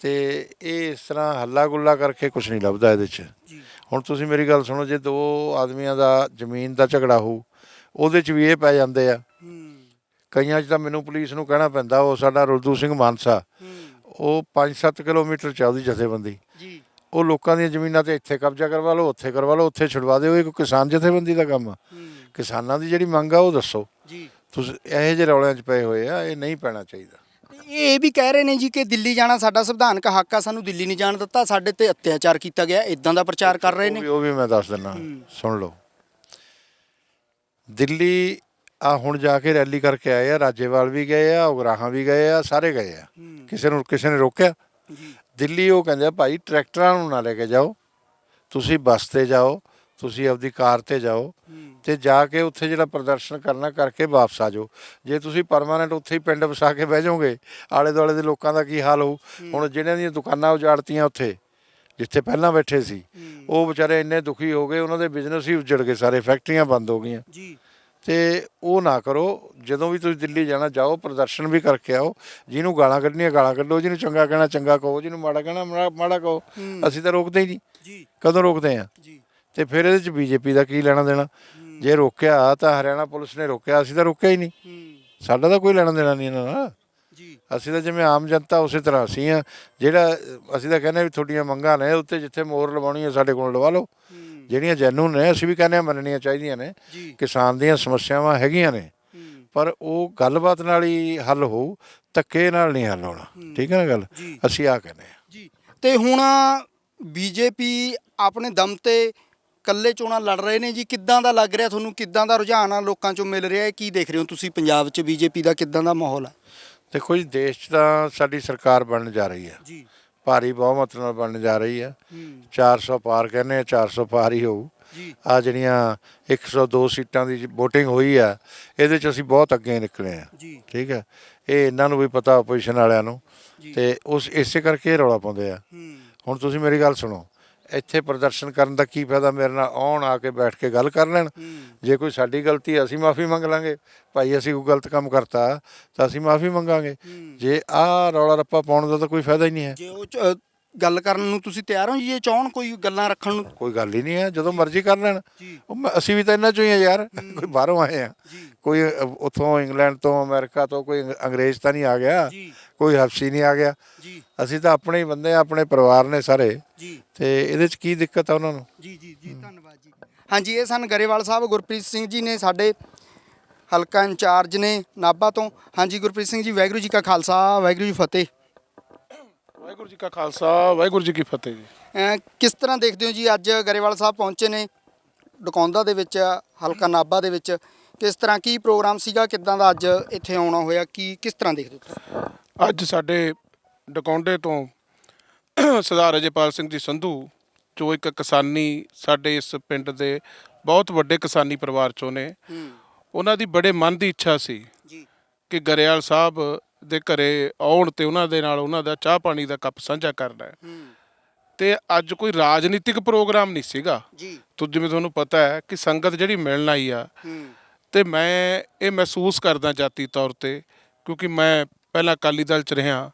ਤੇ ਇਹ ਇਸ ਤਰ੍ਹਾਂ ਹੱਲਾ ਗੁੱਲਾ ਕਰਕੇ ਕੁਝ ਨਹੀਂ ਲੱਭਦਾ ਇਹਦੇ 'ਚ।
ਜੀ।
ਹੁਣ ਤੁਸੀਂ ਮੇਰੀ ਗੱਲ ਸੁਣੋ ਜੇ ਦੋ ਆਦਮੀਆਂ ਦਾ ਜ਼ਮੀਨ ਦਾ ਝਗੜਾ ਹੋਊ ਉਹਦੇ 'ਚ ਵੀ ਇਹ ਪੈ ਜਾਂਦੇ ਆ।
ਹੂੰ।
ਕਈਆਂ 'ਚ ਤਾਂ ਮੈਨੂੰ ਪੁਲਿਸ ਨੂੰ ਕਹਿਣਾ ਪੈਂਦਾ ਉਹ ਸਾਡਾ ਰੁਲਦੂ ਸਿੰਘ ਮਾਨਸਾ।
ਹੂੰ।
ਉਹ 5-7 ਕਿਲੋਮੀਟਰ ਚ ਉਹਦੀ ਜਥੇਬੰਦੀ।
ਜੀ।
ਉਹ ਲੋਕਾਂ ਦੀਆਂ ਜ਼ਮੀਨਾਂ ਤੇ ਇੱਥੇ ਕਬਜ਼ਾ ਕਰਵਾ ਲਓ ਉੱਥੇ ਕਰਵਾ ਲਓ ਉੱਥੇ ਛੁਡਵਾ ਦਿਓ ਇਹ ਕੋਈ ਕਿਸਾਨ ਜਥੇਬੰਦੀ ਦਾ ਕੰਮ ਆ। ਕਿਸਾਨਾਂ ਦੀ ਜਿਹੜੀ ਮੰਗ ਆ ਉਹ ਦੱਸੋ।
ਜੀ।
ਤੁਸੀਂ ਇਹੋ ਜਿਹੇ ਰੌਲਿਆਂ 'ਚ ਪਏ ਹੋਏ ਆ ਇਹ ਨਹੀਂ ਪੈਣਾ ਚਾਹੀਦਾ।
ਇਹ ਵੀ ਕਹਿ ਰਹੇ ਨੇ ਜੀ ਕਿ ਦਿੱਲੀ ਜਾਣਾ ਸਾਡਾ ਸੰਵਿਧਾਨਕ ਹੱਕ ਆ ਸਾਨੂੰ ਦਿੱਲੀ ਨਹੀਂ ਜਾਣ ਦਿੱਤਾ ਸਾਡੇ ਤੇ ਅਤਿਆਚਾਰ ਕੀਤਾ ਗਿਆ ਇਦਾਂ ਦਾ ਪ੍ਰਚਾਰ ਕਰ ਰਹੇ ਨੇ।
ਉਹ ਵੀ ਮੈਂ ਦੱਸ ਦਿੰਦਾ ਸੁਣ ਲਓ। ਦਿੱਲੀ ਆ ਹੁਣ ਜਾ ਕੇ ਰੈਲੀ ਕਰਕੇ ਆਏ ਆ ਰਾਜੇਵਾਲ ਵੀ ਗਏ ਆ ਉਗਰਾਹਾਂ ਵੀ ਗਏ ਆ ਸਾਰੇ ਗਏ ਆ। ਕਿਸੇ ਨੂੰ ਕਿਸੇ ਨੇ ਰੋਕਿਆ। ਦਿੱਲੀ ਉਹ ਕਹਿੰਦੇ ਆ ਭਾਈ ਟਰੈਕਟਰਾਂ ਨੂੰ ਨਾ ਲੈ ਕੇ ਜਾਓ। ਤੁਸੀਂ ਬੱਸ ਤੇ ਜਾਓ ਤੁਸੀਂ ਆਪਦੀ ਕਾਰ ਤੇ ਜਾਓ ਤੇ ਜਾ ਕੇ ਉੱਥੇ ਜਿਹੜਾ ਪ੍ਰਦਰਸ਼ਨ ਕਰਨਾ ਕਰਕੇ ਵਾਪਸ ਆ ਜਾਓ। ਜੇ ਤੁਸੀਂ ਪਰਮਾਨੈਂਟ ਉੱਥੇ ਹੀ ਪਿੰਡ ਵਸਾ ਕੇ ਬਹਿ ਜਾਓਗੇ ਆਲੇ ਦੁਆਲੇ ਦੇ ਲੋਕਾਂ ਦਾ ਕੀ ਹਾਲ ਹੋਊ? ਹੁਣ ਜਿਹੜਿਆਂ ਦੀਆਂ ਦੁਕਾਨਾਂ ਉਜਾੜਤੀਆਂ ਉੱਥੇ ਜਿੱਥੇ ਪਹਿਲਾਂ ਬੈਠੇ ਸੀ ਉਹ ਵਿਚਾਰੇ ਇੰਨੇ ਦੁਖੀ ਹੋ ਗਏ ਉਹਨਾਂ ਦੇ ਬਿਜ਼ਨਸ ਹੀ ਉਜੜ ਗਏ ਸਾਰੇ ਫੈਕਟਰੀਆਂ ਬੰਦ ਹੋ ਗਈਆਂ।
ਜੀ।
ਤੇ ਉਹ ਨਾ ਕਰੋ ਜਦੋਂ ਵੀ ਤੁਸੀਂ ਦਿੱਲੀ ਜਾਣਾ ਜਾਓ ਪ੍ਰਦਰਸ਼ਨ ਵੀ ਕਰਕੇ ਆਓ ਜਿਹਨੂੰ ਗਾਲਾਂ ਕੱਢਣੀਆਂ ਗਾਲਾਂ ਕੱਢੋ ਜਿਹਨੂੰ ਚੰਗਾ ਕਹਿਣਾ ਚੰਗਾ ਕਹੋ ਜਿਹਨੂੰ ਮਾੜਾ ਕਹਿਣਾ ਮਾੜਾ- ਕਹੋ ਅਸੀਂ ਤਾਂ ਰੋਕਦੇ ਹੀ ਨਹੀਂ।
ਜੀ।
ਕਦੋਂ ਰੋਕਦੇ ਆ?
ਜੀ।
ਤੇ ਫਿਰ ਇਹਦੇ ਚ ਬੀਜੇਪੀ ਦਾ ਕੀ ਲੈਣਾ ਦੇਣਾ? ਜੇ ਰੋਕਿਆ ਤਾਂ ਹਰਿਆਣਾ ਪੁਲਿਸ ਨੇ ਰੋਕਿਆ ਅਸੀਂ ਤਾਂ ਰੋਕਿਆ ਹੀ ਨਹੀਂ।
ਹੂੰ।
ਸਾਡਾ ਤਾਂ ਕੋਈ ਲੈਣਾ ਦੇਣਾ ਨਹੀਂ ਇਹਨਾਂ ਨਾਲ
ਜੀ।
ਅਸੀਂ ਤਾਂ ਜਿਵੇਂ ਆਮ ਜਨਤਾ ਉਸੇ ਤਰ੍ਹਾਂ ਅਸੀਂ ਆ। ਜਿਹੜਾ ਅਸੀਂ ਤਾਂ ਕਹਿੰਦੇ ਵੀ ਤੁਹਾਡੀਆਂ ਮੰਗਾਂ ਨੇ ਉੱਤੇ ਜਿੱਥੇ ਮੋਹਰ ਲਵਾਉਣੀ ਹੈ ਸਾਡੇ ਕੋਲ ਲਵਾ ਲਓ। ਜਿਹੜੀਆਂ ਜੈਨੂਨ ਨੇ ਅਸੀਂ ਵੀ ਕਹਿੰਦੇ ਆ ਮੰਨਣੀਆਂ ਚਾਹੀਦੀਆਂ ਨੇ ਕਿਸਾਨ ਦੀਆਂ ਸਮੱਸਿਆਵਾਂ ਹੈਗੀਆਂ ਨੇ ਪਰ ਉਹ ਗੱਲਬਾਤ ਨਾਲ ਹੀ ਹੱਲ ਹੋਊ ਧੱਕੇ ਨਾਲ ਨਹੀਂ ਹੱਲ ਹੋਣਾ। ਠੀਕ ਹੈ ਨਾ ਗੱਲ। ਅਸੀਂ ਆ ਕਹਿੰਦੇ ਆ
ਜੀ। ਤੇ ਹੁਣ ਬੀਜੇਪੀ ਆਪਣੇ ਦਮ ਤੇ ਕੱਲੇ ਚੋਣਾਂ ਲੜ ਰਹੇ ਨੇ ਜੀ ਕਿੱਦਾਂ ਦਾ ਲੱਗ ਰਿਹਾ ਤੁਹਾਨੂੰ? ਕਿੱਦਾਂ ਦਾ ਰੁਝਾਨ ਆ ਲੋਕਾਂ ਚੋਂ ਮਿਲ ਰਿਹਾ? ਹੈ ਕੀ ਦੇਖ ਰਹੇ ਹੋ ਤੁਸੀਂ ਪੰਜਾਬ 'ਚ ਬੀਜੇਪੀ ਦਾ ਕਿੱਦਾਂ ਦਾ ਮਾਹੌਲ ਹੈ
ਦੇਖੋ ਜੀ ਦੇਸ਼ 'ਚ ਤਾਂ ਸਾਡੀ ਸਰਕਾਰ ਬਣਨ ਜਾ ਰਹੀ ਹੈ
ਜੀ।
ਭਾਰੀ ਬਹੁਮਤ ਨਾਲ ਬਣਨ ਜਾ ਰਹੀ ਹੂੰ 400 ਪਾਰ ਕਹਿੰਦੇ ਆ 400 ਪਾਰ ਹੀ ਹੋਊ। ਆ ਜਿਹੜੀਆਂ 102 ਸੀਟਾਂ ਦੀ VOTING ਹੋਈ ਆ ਇਹਦੇ 'ਚ ਅਸੀਂ ਬਹੁਤ ਅੱਗੇ ਨਿਕਲੇ ਆ। ਠੀਕ ਹੈ ਇਹ ਇਹਨਾਂ ਨੂੰ ਵੀ ਪਤਾ ਆਪੋਜੀਸ਼ਨ ਵਾਲਿਆਂ ਨੂੰ। ਤੇ ਉਸ ਇਸੇ ਕਰਕੇ ਰੌਲਾ ਪਾਉਂਦੇ ਆ। ਹੁਣ ਤੁਸੀਂ ਮੇਰੀ ਗੱਲ ਸੁਣੋ। ਇੱਥੇ ਪ੍ਰਦਰਸ਼ਨ ਕਰਨ ਦਾ ਕੀ ਫਾਇਦਾ? ਮੇਰੇ ਨਾਲ ਆਉਣ ਆ ਕੇ ਬੈਠ ਕੇ ਗੱਲ ਕਰ ਲੈਣ। ਜੇ ਕੋਈ ਸਾਡੀ ਗਲਤੀ ਹੈ, ਅਸੀਂ ਮਾਫੀ ਮੰਗ ਲਾਂਗੇ। ਭਾਈ ਅਸੀਂ ਕੋਈ ਗਲਤ ਕੰਮ ਕਰਤਾ ਤਾਂ ਅਸੀਂ ਮਾਫੀ ਮੰਗਾਂਗੇ। ਜੇ ਆਹ ਰੌਲਾ ਰੱਪਾ ਪਾਉਣ ਦਾ ਤਾਂ ਕੋਈ ਫਾਇਦਾ ਹੀ ਨਹੀਂ ਹੈ।
ਜੇ ਉਹ ਗੱਲ ਕਰਨ ਨੂੰ ਤੁਸੀਂ ਤਿਆਰ ਹੋ ਜੀ ਜੇ ਚਾਹਣ ਕੋਈ ਗੱਲਾਂ ਰੱਖਣ ਨੂੰ?
ਕੋਈ ਗੱਲ ਹੀ ਨਹੀਂ ਹੈ ਜਦੋਂ ਮਰਜ਼ੀ ਕਰ ਲੈਣ।
ਜੀ।
ਉਹ ਮੈਂ- ਅਸੀਂ ਵੀ ਤਾਂ ਇਹਨਾਂ ਚੋਂ ਹੀ ਆ ਯਾਰ ਕੋਈ ਬਾਹਰੋਂ ਆਏ ਆ।
ਜੀ।
ਕੋਈ ਅ, ਉੱਥੋਂ ਇੰਗਲੈਂਡ ਤੋਂ ਅਮਰੀਕਾ ਤੋਂ ਕੋਈ ਅੰਗ- ਅੰਗਰੇਜ਼ ਤਾਂ ਨਹੀਂ ਆ ਗਿਆ।
ਜੀ।
ਕੋਈ ਹਫਸੀ ਨਹੀਂ ਆ ਗਿਆ।
ਜੀ।
ਅਸੀਂ ਤਾਂ ਆਪਣੇ ਹੀ ਬੰਦੇ ਆ ਆਪਣੇ ਪਰਿਵਾਰ ਨੇ ਸਾਰੇ।
ਜੀ।
ਤੇ ਇਹਦੇ 'ਚ ਕੀ ਦਿੱਕਤ ਆ ਉਹਨਾਂ ਨੂੰ?
ਜੀ ਜੀ ਜੀ ਧੰਨਵਾਦ ਜੀ। ਹਾਂਜੀ ਇਹ ਸਨ ਗਰੇਵਾਲ ਸਾਹਿਬ ਗੁਰਪ੍ਰੀਤ ਸਿੰਘ ਜੀ ਨੇ ਸਾਡੇ ਹਲਕਾ ਇੰਚਾਰਜ ਨੇ ਨਾਭਾ ਤੋਂ। ਹਾਂਜੀ ਗੁਰਪ੍ਰੀਤ ਸਿੰਘ ਜੀ ਵਾਹਿਗੁਰੂ ਜੀ ਕਾ ਖਾਲਸਾ ਵਾਹਿਗੁਰੂ ਜੀ ਫਤਿਹ।
ਵਾਹਿਗੁਰੂ ਜੀ ਕਾ ਖਾਲਸਾ ਵਾਹਿਗੁਰੂ ਜੀ ਕੀ ਫਤਿਹ ਜੀ।
ਕਿਸ ਤਰ੍ਹਾਂ ਦੇਖਦੇ ਹੋ ਜੀ ਅੱਜ ਗਰੇਵਾਲ ਸਾਹਿਬ ਪਹੁੰਚੇ ਨੇ ਡਕੌਂਦਾ ਦੇ ਵਿੱਚ ਹਲਕਾ ਨਾਭਾ ਦੇ ਵਿੱਚ। ਕਿਸ ਤਰ੍ਹਾਂ ਕੀ ਪ੍ਰੋਗਰਾਮ ਸੀਗਾ ਕਿੱਦਾਂ ਦਾ ਅੱਜ ਇੱਥੇ ਆਉਣਾ ਹੋਇਆ ਕੀ ਕਿਸ ਤਰ੍ਹਾਂ ਦੇਖਦੇ ਹੋ ਤੁਸੀਂ?
ਅੱਜ ਸਾਡੇ ਡਕੌਂਡੇ ਤੋਂ ਸਰਦਾਰ ਅਜੇਪਾਲ ਸਿੰਘ ਜੀ ਸੰਧੂ ਜੋ ਇੱਕ ਕਿਸਾਨੀ ਸਾਡੇ ਇਸ ਪਿੰਡ ਦੇ ਬਹੁਤ ਵੱਡੇ ਕਿਸਾਨੀ ਪਰਿਵਾਰ ਚੋਂ ਨੇ। ਉਹਨਾਂ ਦੀ ਬੜੇ ਮਨ ਦੀ ਇੱਛਾ ਸੀ
ਜੀ।
ਕਿ ਗਰੇਵਾਲ ਸਾਹਿਬ ਦੇ ਘਰੇ ਆਉਣ ਤੇ ਉਹਨਾਂ ਦੇ ਨਾਲ ਉਹਨਾਂ ਦਾ ਚਾਹ ਪਾਣੀ ਦਾ ਕੱਪ ਸਾਂਝਾ ਕਰਨਾ ਹੈ। ਤੇ ਅੱਜ ਕੋਈ ਰਾਜਨੀਤਿਕ ਪ੍ਰੋਗਰਾਮ ਨਹੀਂ ਸੀਗਾ।
ਜੀ।
ਤੋ ਜਿਵੇਂ ਤੁਹਾਨੂੰ ਪਤਾ ਹੈ ਕਿ ਸੰਗਤ ਜਿਹੜੀ ਮਿਲਣ ਆਈ ਆ ਤੇ ਮੈਂ ਇਹ ਮਹਿਸੂਸ ਕਰਦਾ ਜਾਤੀ ਤੌਰ ਤੇ ਕਿਉਂਕਿ ਮੈਂ ਪਹਿਲਾਂ ਅਕਾਲੀ ਦਲ ਚ ਰਿਹਾ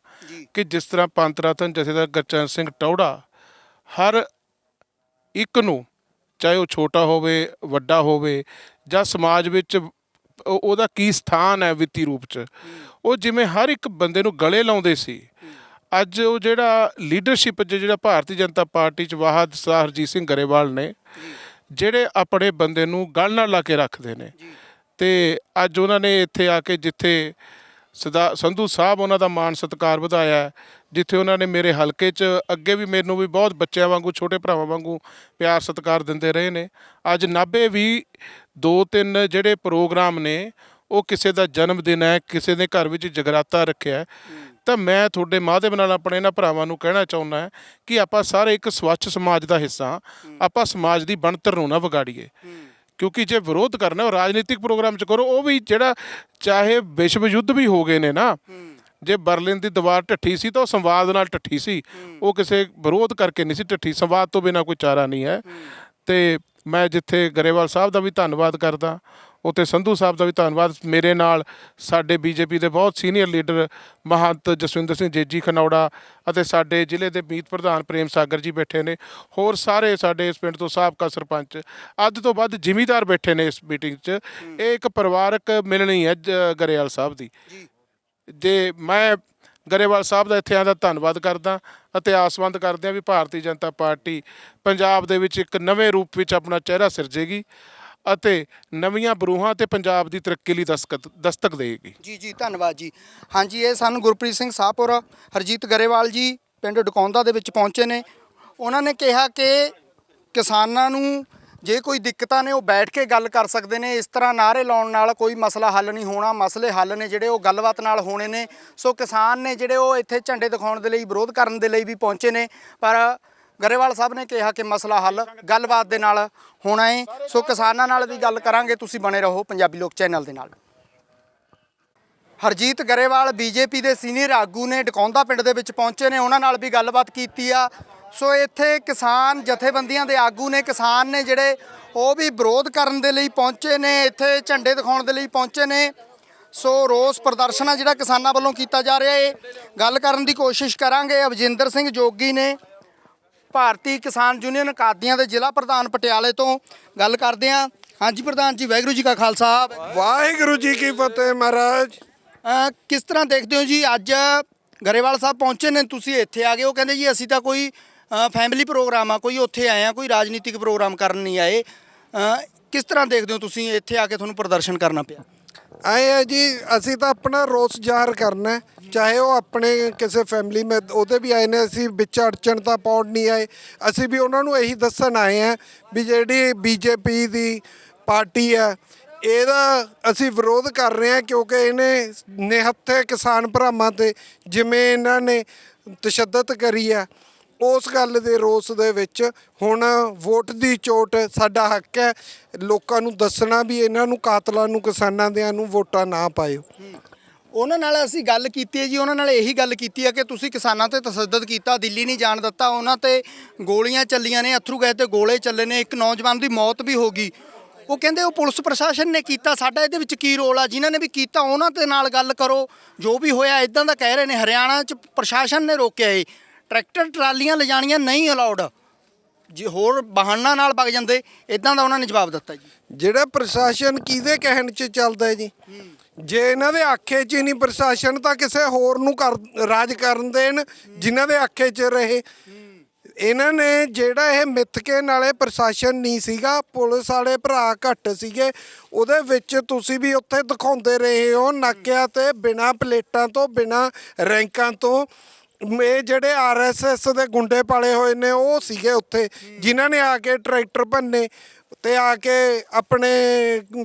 ਕਿ ਜਿਸ ਤਰ੍ਹਾਂ ਪੰਤ ਰਤਨ ਜਥੇਦਾਰ ਗੁਰਚਰਨ ਸਿੰਘ ਟੌੜਾ ਹਰ ਇੱਕ ਨੂੰ ਚਾਹੇ ਉਹ ਛੋਟਾ ਹੋਵੇ ਵੱਡਾ ਹੋਵੇ ਜਾਂ ਸਮਾਜ ਵਿੱਚ ਉਹਦਾ ਕੀ ਸਥਾਨ ਹੈ ਵਿੱਤੀ ਰੂਪ ਚ? ਉਹ ਜਿਵੇਂ ਹਰ ਇੱਕ ਬੰਦੇ ਨੂੰ ਗਲੇ ਲਾਉਂਦੇ ਸੀ। ਅੱਜ ਉਹ ਜਿਹੜਾ ਲੀਡਰਸ਼ਿਪ ਜਿਹੜਾ ਭਾਰਤੀ ਜਨਤਾ ਪਾਰਟੀ ਚ ਵਾਹਦ ਹਰਜੀਤ ਸਿੰਘ ਗਰੇਵਾਲ ਨੇ ਜਿਹੜੇ ਆਪਣੇ ਬੰਦੇ ਨੂੰ ਗਲ ਨਾਲ ਲਾ ਕੇ ਰੱਖਦੇ ਨੇ। ਤੇ ਅੱਜ ਉਹਨਾਂ ਨੇ ਇੱਥੇ ਆ ਕੇ ਜਿੱਥੇ ਸਦਾ ਸੰਧੂ ਸਾਹਿਬ ਉਹਨਾਂ ਦਾ ਮਾਣ ਸਤਿਕਾਰ ਵਧਾਇਆ ਜਿੱਥੇ ਉਹਨਾਂ ਨੇ ਮੇਰੇ ਹਲਕੇ 'ਚ ਅੱਗੇ ਵੀ ਮੈਨੂੰ ਵੀ ਬਹੁਤ ਬੱਚਿਆਂ ਵਾਂਗੂ ਛੋਟੇ ਭਰਾਵਾਂ ਵਾਂਗੂ ਪਿਆਰ ਸਤਿਕਾਰ ਦਿੰਦੇ ਰਹੇ ਨੇ। ਅੱਜ ਨਾਭੇ ਵੀ ਦੋ ਤਿੰਨ ਜਿਹੜੇ ਪ੍ਰੋਗਰਾਮ ਨੇ ਉਹ ਕਿਸੇ ਦਾ ਜਨਮ ਦਿਨ ਹੈ ਕਿਸੇ ਦੇ ਘਰ ਵਿੱਚ ਜਗਰਾਤਾ ਰੱਖਿਆ। ਤਾਂ ਮੈਂ ਤੁਹਾਡੇ ਮਾਧਿਅਮ ਨਾਲ ਆਪਣੇ ਇਹਨਾਂ ਭਰਾਵਾਂ ਨੂੰ ਕਹਿਣਾ ਚਾਹੁੰਦਾ ਹਾਂ ਕਿ ਆਪਾਂ ਸਾਰੇ ਇੱਕ ਸਵੱਛ ਸਮਾਜ ਦਾ ਹਿੱਸਾ। ਆਪਾਂ ਸਮਾਜ ਦੀ ਬਣਤਰ ਨੂੰ ਨਾ ਵਿਗਾੜੀਏ। ਕਿਉਂਕਿ ਜੇ ਵਿਰੋਧ ਕਰਨਾ ਉਹ ਰਾਜਨੀਤਿਕ ਪ੍ਰੋਗਰਾਮ ਚ ਕਰੋ ਉਹ ਵੀ ਜਿਹੜਾ ਚਾਹੇ ਵਿਸ਼ਵ ਯੁੱਧ ਵੀ ਹੋ ਗਏ ਨੇ ਨਾ ਜੇ ਬਰਲਿਨ ਦੀ ਦੀਵਾਰ ਢੱਠੀ ਸੀ ਤਾਂ ਉਹ ਸੰਵਾਦ ਨਾਲ ਢੱਠੀ ਸੀ। ਉਹ ਕਿਸੇ ਵਿਰੋਧ ਕਰਕੇ ਨਹੀਂ ਸੀ ਢੱਠੀ ਸੰਵਾਦ ਤੋਂ ਬਿਨਾ ਕੋਈ ਚਾਰਾ ਨਹੀਂ ਹੈ। ਤੇ ਮੈਂ ਜਿੱਥੇ ਗਰੇਵਾਲ ਸਾਹਿਬ ਦਾ ਵੀ ਧੰਨਵਾਦ ਕਰਦਾ ਉੱਥੇ ਸੰਧੂ ਸਾਹਿਬ ਦਾ ਵੀ ਧੰਨਵਾਦ ਮੇਰੇ ਨਾਲ ਸਾਡੇ ਬੀਜੇਪੀ ਦੇ ਬਹੁਤ senior leader Mahant Jaswinder Singh JG Khanaura ਅਤੇ ਸਾਡੇ ਜ਼ਿਲ੍ਹੇ ਦੇ ਮੀਤ ਪ੍ਰਧਾਨ ਪ੍ਰੇਮ ਸਾਗਰ ਜੀ ਬੈਠੇ ਨੇ ਹੋਰ ਸਾਰੇ ਸਾਡੇ ਇਸ ਪਿੰਡ ਤੋਂ ਸਾਬਕਾ ਸਰਪੰਚ ਅੱਧ ਤੋਂ ਵੱਧ ਜ਼ਿਮੀਦਾਰ ਬੈਠੇ ਨੇ ਇਸ ਮੀਟਿੰਗ 'ਚ ਇਹ ਇੱਕ ਪਰਿਵਾਰਕ ਮਿਲਣੀ ਹੈ ਗਰੇਵਾਲ ਸਾਹਿਬ ਦੀ। ਜੇ। ਮੈਂ ਗਰੇਵਾਲ ਸਾਹਿਬ ਦਾ ਇੱਥੇ ਦਾ ਧੰਨਵਾਦ ਕਰਦਾ ਅਤੇ ਆਸਵੰਦ ਕਰਦੇ ਹਾਂ ਵੀ ਭਾਰਤੀ ਜਨਤਾ ਪਾਰਟੀ ਪੰਜਾਬ ਦੇ ਵਿੱਚ ਇੱਕ ਨਵੇਂ ਰੂਪ ਵਿੱਚ ਆਪਣਾ ਚਿਹਰਾ ਸਿਰਜੇਗੀ ਅਤੇ ਨਵੀਆਂ ਬਰੂਹਾਂ ਤੇ ਪੰਜਾਬ ਦੀ ਤਰੱਕੀ ਲਈ ਦਸਤਕ ਦਸਤਕ ਦੇਗੀ
ਜੀ ਜੀ, ਧੰਨਵਾਦ ਜੀ। ਹਾਂਜੀ, ਇਹ ਸਾਨੂੰ ਗੁਰਪ੍ਰੀਤ ਸਿੰਘ ਸਾਹਪੁਰ, ਹਰਜੀਤ ਗਰੇਵਾਲ ਜੀ, ਪਿੰਡ ਡਕੌਂਦਾ ਦੇ ਵਿੱਚ ਪਹੁੰਚੇ ਨੇ। ਉਹਨਾਂ ਨੇ ਕਿਹਾ ਕਿ ਕਿਸਾਨਾਂ ਨੂੰ ਜੇ ਕੋਈ ਦਿੱਕਤਾਂ ਨੇ ਉਹ ਬੈਠ ਕੇ ਗੱਲ ਕਰ ਸਕਦੇ ਨੇ, ਇਸ ਤਰ੍ਹਾਂ ਨਾਰੇ ਲਾਉਣ ਨਾਲ ਕੋਈ ਮਸਲਾ ਹੱਲ ਨਹੀਂ ਹੋਣਾ। ਮਸਲੇ ਹੱਲ ਨੇ ਜਿਹੜੇ ਉਹ ਗੱਲਬਾਤ ਨਾਲ ਹੋਣੇ ਨੇ। ਸੋ ਕਿਸਾਨ ਨੇ ਜਿਹੜੇ ਉਹ ਇੱਥੇ ਝੰਡੇ ਦਿਖਾਉਣ ਦੇ ਲਈ, ਵਿਰੋਧ ਕਰਨ ਦੇ ਲਈ ਵੀ ਪਹੁੰਚੇ ਨੇ। ਪਰ ਗਰੇਵਾਲ ਸਾਹਿਬ ਨੇ ਕਿਹਾ ਕਿ ਮਸਲਾ ਹੱਲ ਗੱਲਬਾਤ ਦੇ ਨਾਲ ਹੋਣਾ ਹੈ ਸੋ ਕਿਸਾਨਾਂ ਨਾਲ ਵੀ ਗੱਲ ਕਰਾਂਗੇ। ਤੁਸੀਂ ਬਣੇ ਰਹੋ ਪੰਜਾਬੀ ਲੋਕ ਚੈਨਲ ਦੇ ਨਾਲ। ਹਰਜੀਤ ਗਰੇਵਾਲ ਬੀਜੇਪੀ ਦੇ ਸੀਨੀਅਰ ਆਗੂ ਨੇ ਡਕੌਂਦਾ ਪਿੰਡ ਦੇ ਵਿੱਚ ਪਹੁੰਚੇ ਨੇ। ਉਹਨਾਂ ਨਾਲ ਵੀ ਗੱਲਬਾਤ ਕੀਤੀ ਆ। ਸੋ ਇੱਥੇ ਕਿਸਾਨ ਜਥੇਬੰਦੀਆਂ ਦੇ ਆਗੂ ਨੇ ਕਿਸਾਨ ਨੇ ਜਿਹੜੇ ਉਹ ਵੀ ਵਿਰੋਧ ਕਰਨ ਦੇ ਲਈ ਪਹੁੰਚੇ ਨੇ ਇੱਥੇ ਝੰਡੇ ਦਿਖਾਉਣ ਦੇ ਲਈ ਪਹੁੰਚੇ ਨੇ। ਸੋ ਰੋਸ ਪ੍ਰਦਰਸ਼ਨ ਆ ਜਿਹੜਾ ਕਿਸਾਨਾਂ ਵੱਲੋਂ ਕੀਤਾ ਜਾ ਰਿਹਾ ਹੈ ਗੱਲ ਕਰਨ ਦੀ ਕੋਸ਼ਿਸ਼ ਕਰਾਂਗੇ। ਅਵਜਿੰਦਰ ਸਿੰਘ ਜੋਗੀ ਨੇ ਭਾਰਤੀ ਕਿਸਾਨ ਯੂਨੀਅਨ ਕਾਦੀਆਂ ਦੇ ਜ਼ਿਲ੍ਹਾ ਪ੍ਰਧਾਨ ਪਟਿਆਲੇ ਤੋਂ ਗੱਲ ਕਰਦੇ ਹਾਂ। ਹਾਂਜੀ ਪ੍ਰਧਾਨ ਜੀ ਵਾਹਿਗੁਰੂ ਜੀ ਕਾ ਖਾਲਸਾ।
ਵਾਹਿਗੁਰੂ ਜੀ ਕੀ ਫਤਿਹ ਮਹਾਰਾਜ।
ਅਹ ਕਿਸ ਤਰ੍ਹਾਂ ਦੇਖਦੇ ਹੋ ਜੀ ਅੱਜ ਗਰੇਵਾਲ ਸਾਹਿਬ ਪਹੁੰਚੇ ਨੇ ਤੁਸੀਂ ਇੱਥੇ ਆ ਗਏ ਉਹ ਕਹਿੰਦੇ ਜੀ ਅਸੀਂ ਤਾਂ ਕੋਈ ਫੈਮਿਲੀ ਪ੍ਰੋਗਰਾਮ ਆ, ਕੋਈ ਉੱਥੇ ਆਏ ਆ, ਕੋਈ ਰਾਜਨੀਤਿਕ ਪ੍ਰੋਗਰਾਮ ਕਰਨ ਨਹੀਂ ਆਏ ਕਿਸ ਤਰ੍ਹਾਂ ਦੇਖਦੇ ਹੋ ਤੁਸੀਂ ਇੱਥੇ ਆ ਕੇ ਤੁਹਾਨੂੰ ਪ੍ਰਦਰਸ਼ਨ ਕਰਨਾ ਪਿਆ
ਆਏ ਆ ਜੀ, ਅਸੀਂ ਤਾਂ ਆਪਣਾ ਰੋਸ ਜ਼ਾਹਰ ਕਰਨਾ ਹੈ। ਚਾਹੇ ਉਹ ਆਪਣੇ ਕਿਸੇ ਫੈਮਿਲੀ ਮੇ, ਉਹਦੇ ਵੀ ਆਏ ਨੇ, ਅਸੀਂ ਵਿੱਚ ਅੜਚਣ ਤਾਂ ਪਾਉਣ ਨਹੀਂ ਆਏ, ਅਸੀਂ ਵੀ ਉਹਨਾਂ ਨੂੰ ਇਹੀ ਦੱਸਣ ਆਏ ਆ ਵੀ ਜਿਹੜੀ ਬੀਜੇਪੀ ਦੀ ਪਾਰਟੀ ਆ, ਇਹਦਾ ਅਸੀਂ ਵਿਰੋਧ ਕਰ ਰਹੇ ਹਾਂ ਕਿਉਂਕਿ ਇਹਨੇ ਨਿਹੱਥੇ ਕਿਸਾਨ ਭਰਾਵਾਂ ਤੇ ਜਿਵੇਂ ਇਹਨਾਂ ਨੇ ਤਸ਼ੱਦਦ ਕਰੀ ਆ ਉਸ ਗੱਲ ਦੇ ਰੋਸ ਦੇ ਵਿੱਚ ਹੁਣ ਵੋਟ ਦੀ ਚੋਟ ਸਾਡਾ ਹੱਕ ਹੈ। ਲੋਕਾਂ ਨੂੰ ਦੱਸਣਾ ਵੀ ਇਹਨਾਂ ਨੂੰ, ਕਾਤਲਾਂ ਨੂੰ, ਕਿਸਾਨਾਂ ਦਿਆਂ ਨੂੰ ਵੋਟਾਂ ਨਾ ਪਾਇਓ।
ਉਹਨਾਂ ਨਾਲ ਅਸੀਂ ਗੱਲ ਕੀਤੀ ਹੈ ਜੀ, ਉਹਨਾਂ ਨਾਲ ਇਹੀ ਗੱਲ ਕੀਤੀ ਹੈ ਕਿ ਤੁਸੀਂ ਕਿਸਾਨਾਂ ਤੇ ਤਸੱਦਦ ਕੀਤਾ, ਦਿੱਲੀ ਨਹੀਂ ਜਾਣ ਦਿੱਤਾ, ਉਹਨਾਂ ਤੇ ਗੋਲੀਆਂ ਚੱਲੀਆਂ ਨੇ, ਅਥਰੂ ਗਏ ਤੇ ਗੋਲੇ ਚੱਲੇ ਨੇ, ਇੱਕ ਨੌਜਵਾਨ ਦੀ ਮੌਤ ਵੀ ਹੋ ਗਈ। ਉਹ ਕਹਿੰਦੇ ਉਹ ਪੁਲਿਸ ਪ੍ਰਸ਼ਾਸਨ ਨੇ ਕੀਤਾ, ਸਾਡਾ ਇਹਦੇ ਵਿੱਚ ਕੀ ਰੋਲ ਆ? ਜਿਨ੍ਹਾਂ ਨੇ ਵੀ ਕੀਤਾ, ਉਹਨਾਂ ਦੇ ਨਾਲ ਗੱਲ ਕਰੋ। ਜੋ ਵੀ ਹੋਇਆ ਇਦਾਂ ਦਾ ਕਹਿ ਰਹੇ ਨੇ, ਹਰਿਆਣਾ ਚ ਪ੍ਰਸ਼ਾਸਨ ਨੇ ਰੋਕਿਆ ਏ। ਟਰੈਕਟਰ ਟਰਾਲੀਆਂ ਲਿਜਾਣੀਆਂ ਨਹੀਂ ਅਲਾਉਡ। ਜੇ ਹੋਰ ਬਹਾਨਾ ਨਾਲ ਵਗ ਜਾਂਦੇ ਇਦਾਂ ਦਾ ਉਹਨਾਂ ਨੇ ਜਵਾਬ ਦਿੱਤਾ ਜੀ।
ਜਿਹੜਾ ਪ੍ਰਸ਼ਾਸਨ ਕਿਹਦੇ ਕਹਿਣ 'ਚ ਚੱਲਦਾ ਹੈ ਜੀ? ਜੇ ਇਹਨਾਂ ਦੇ ਆਖੇ 'ਚ ਹੀ ਨਹੀਂ ਪ੍ਰਸ਼ਾਸਨ ਤਾਂ ਕਿਸੇ ਹੋਰ ਨੂੰ ਕਰ, ਰਾਜ ਕਰਨ ਦੇਣ, ਜਿਨ੍ਹਾਂ ਦੇ ਆਖੇ 'ਚ ਰਹੇ। ਇਹਨਾਂ ਨੇ ਜਿਹੜਾ ਇਹ ਮਿੱਥਕੇ ਨਾਲੇ ਪ੍ਰਸ਼ਾਸਨ ਨਹੀਂ ਸੀਗਾ, ਪੁਲਿਸ ਵਾਲੇ ਭਰਾ ਘੱਟ ਸੀਗੇ, ਉਹਦੇ ਵਿੱਚ ਤੁਸੀਂ ਵੀ ਉੱਥੇ ਦਿਖਾਉਂਦੇ ਰਹੇ ਹੋ, ਨਾਕਿਆਂ ਤੇ ਬਿਨਾ ਪਲੇਟਾਂ ਤੋਂ, ਬਿਨਾ ਰੈਂਕਾਂ ਤੋਂ। ਇਹ ਜਿਹੜੇ ਆਰਐਸਐਸ ਦੇ ਗੁੰਡੇ ਪਾਲੇ ਹੋਏ ਨੇ ਉਹ ਸੀਗੇ ਉੱਥੇ ਜਿਨ੍ਹਾਂ ਨੇ ਆ ਕੇ ਟਰੈਕਟਰ ਭੰਨੇ ਤੇ ਆ ਕੇ ਆਪਣੇ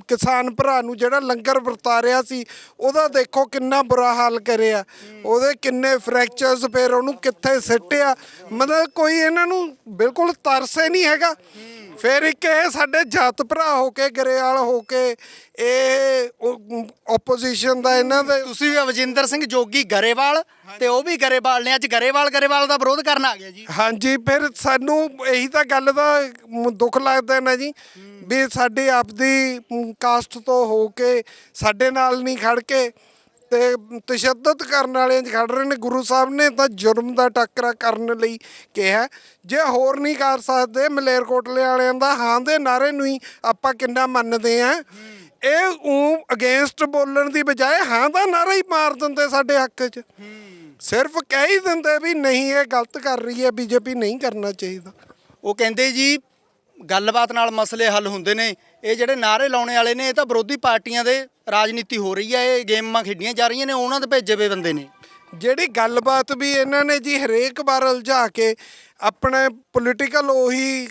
ਕਿਸਾਨ ਭਰਾ ਨੂੰ ਜਿਹੜਾ ਲੰਗਰ ਵਰਤਾ ਰਿਹਾ ਸੀ ਉਹਦਾ ਦੇਖੋ ਕਿੰਨਾ ਬੁਰਾ ਹਾਲ ਕਰਿਆ। ਉਹਦੇ ਕਿੰਨੇ ਫ੍ਰੈਕਚਰਸ ਫਿਰ ਉਹਨੂੰ ਕਿੱਥੇ ਸਿੱਟਿਆ? ਮਤਲਬ ਕੋਈ ਇਹਨਾਂ ਨੂੰ ਬਿਲਕੁਲ ਤਰਸੇ ਨਹੀਂ ਹੈਗਾ। ਫਿਰ ਇੱਕ ਇਹ ਸਾਡੇ ਜਾਤ ਭਰਾ ਹੋ ਕੇ ਗਰੇਵਾਲ ਹੋ ਕੇ ਇਹ ਆਪੋਜੀਸ਼ਨ ਦਾ ਇਹਨਾਂ ਦੇ
ਤੁਸੀਂ ਵੀ ਅਵਜਿੰਦਰ ਸਿੰਘ ਜੋਗੀ ਗਰੇਵਾਲ ਤੇ ਉਹ ਵੀ ਗਰੇਵਾਲ ਨੇ। ਅੱਜ ਗਰੇਵਾਲ ਗਰੇਵਾਲ ਦਾ ਵਿਰੋਧ ਕਰਨ ਆ ਗਿਆ ਜੀ।
ਹਾਂਜੀ ਫਿਰ ਸਾਨੂੰ ਇਹੀ ਤਾਂ ਗੱਲ ਦਾ ਦੁੱਖ ਲੱਗਦਾ ਨਾ ਜੀ ਵੀ ਸਾਡੇ ਆਪਦੀ ਕਾਸਟ ਤੋਂ ਹੋ ਕੇ ਸਾਡੇ ਨਾਲ ਨਹੀਂ ਖੜ ਕੇ ਤੇ ਤਸ਼ੱਦਦ ਕਰਨ ਵਾਲਿਆਂ 'ਚ ਖੜ ਰਹੇ ਨੇ। ਗੁਰੂ ਸਾਹਿਬ ਨੇ ਤਾਂ ਜੁਰਮ ਦਾ ਟੱਕਰਾ ਕਰਨ ਲਈ ਕਿਹਾ। ਜੇ ਹੋਰ ਨਹੀਂ ਕਰ ਸਕਦੇ ਮਲੇਰਕੋਟਲੇ ਵਾਲਿਆਂ ਦਾ, ਹਾਂ ਦੇ ਨਾਰੇ ਨੂੰ ਹੀ ਆਪਾਂ ਕਿੰਨਾ ਮੰਨਦੇ ਆ। ਇਹ ਉਹ ਅਗੇਂਸਟ ਬੋਲਣ ਦੀ ਬਜਾਏ ਹਾਂ ਦਾ ਨਾਰਾ ਹੀ ਮਾਰ ਦਿੰਦੇ ਸਾਡੇ ਹੱਕ 'ਚ। ਸਿਰਫ ਕਹਿ ਹੀ ਦਿੰਦੇ ਵੀ ਨਹੀਂ, ਇਹ ਗਲਤ ਕਰ ਰਹੀ ਹੈ, ਬੀਜੇਪੀ ਨਹੀਂ ਕਰਨਾ ਚਾਹੀਦਾ।
ਉਹ ਕਹਿੰਦੇ ਜੀ ਗੱਲਬਾਤ ਨਾਲ ਮਸਲੇ ਹੱਲ ਹੁੰਦੇ ਨੇ। ਇਹ ਜਿਹੜੇ ਨਾਰੇ ਲਾਉਣੇ ਵਾਲੇ ਨੇ, ਇਹ ਤਾਂ ਵਿਰੋਧੀ ਪਾਰਟੀਆਂ ਦੇ ਰਾਜਨੀਤੀ ਹੋ ਰਹੀ ਹੈ। ਇਹ ਗੇਮਾਂ ਖੇਡੀਆਂ ਜਾ ਰਹੀਆਂ ਨੇ, ਉਹਨਾਂ ਦੇ ਭੇਜੇ ਵੇ ਬੰਦੇ ਨੇ।
ਜਿਹੜੀ ਗੱਲਬਾਤ ਵੀ ਇਹਨਾਂ ਨੇ ਜੀ ਹਰੇਕ ਵਾਰ ਉਲਝਾ ਕੇ ਆਪਣੇ ਪੋਲੀਟੀਕਲ ਉਹੀ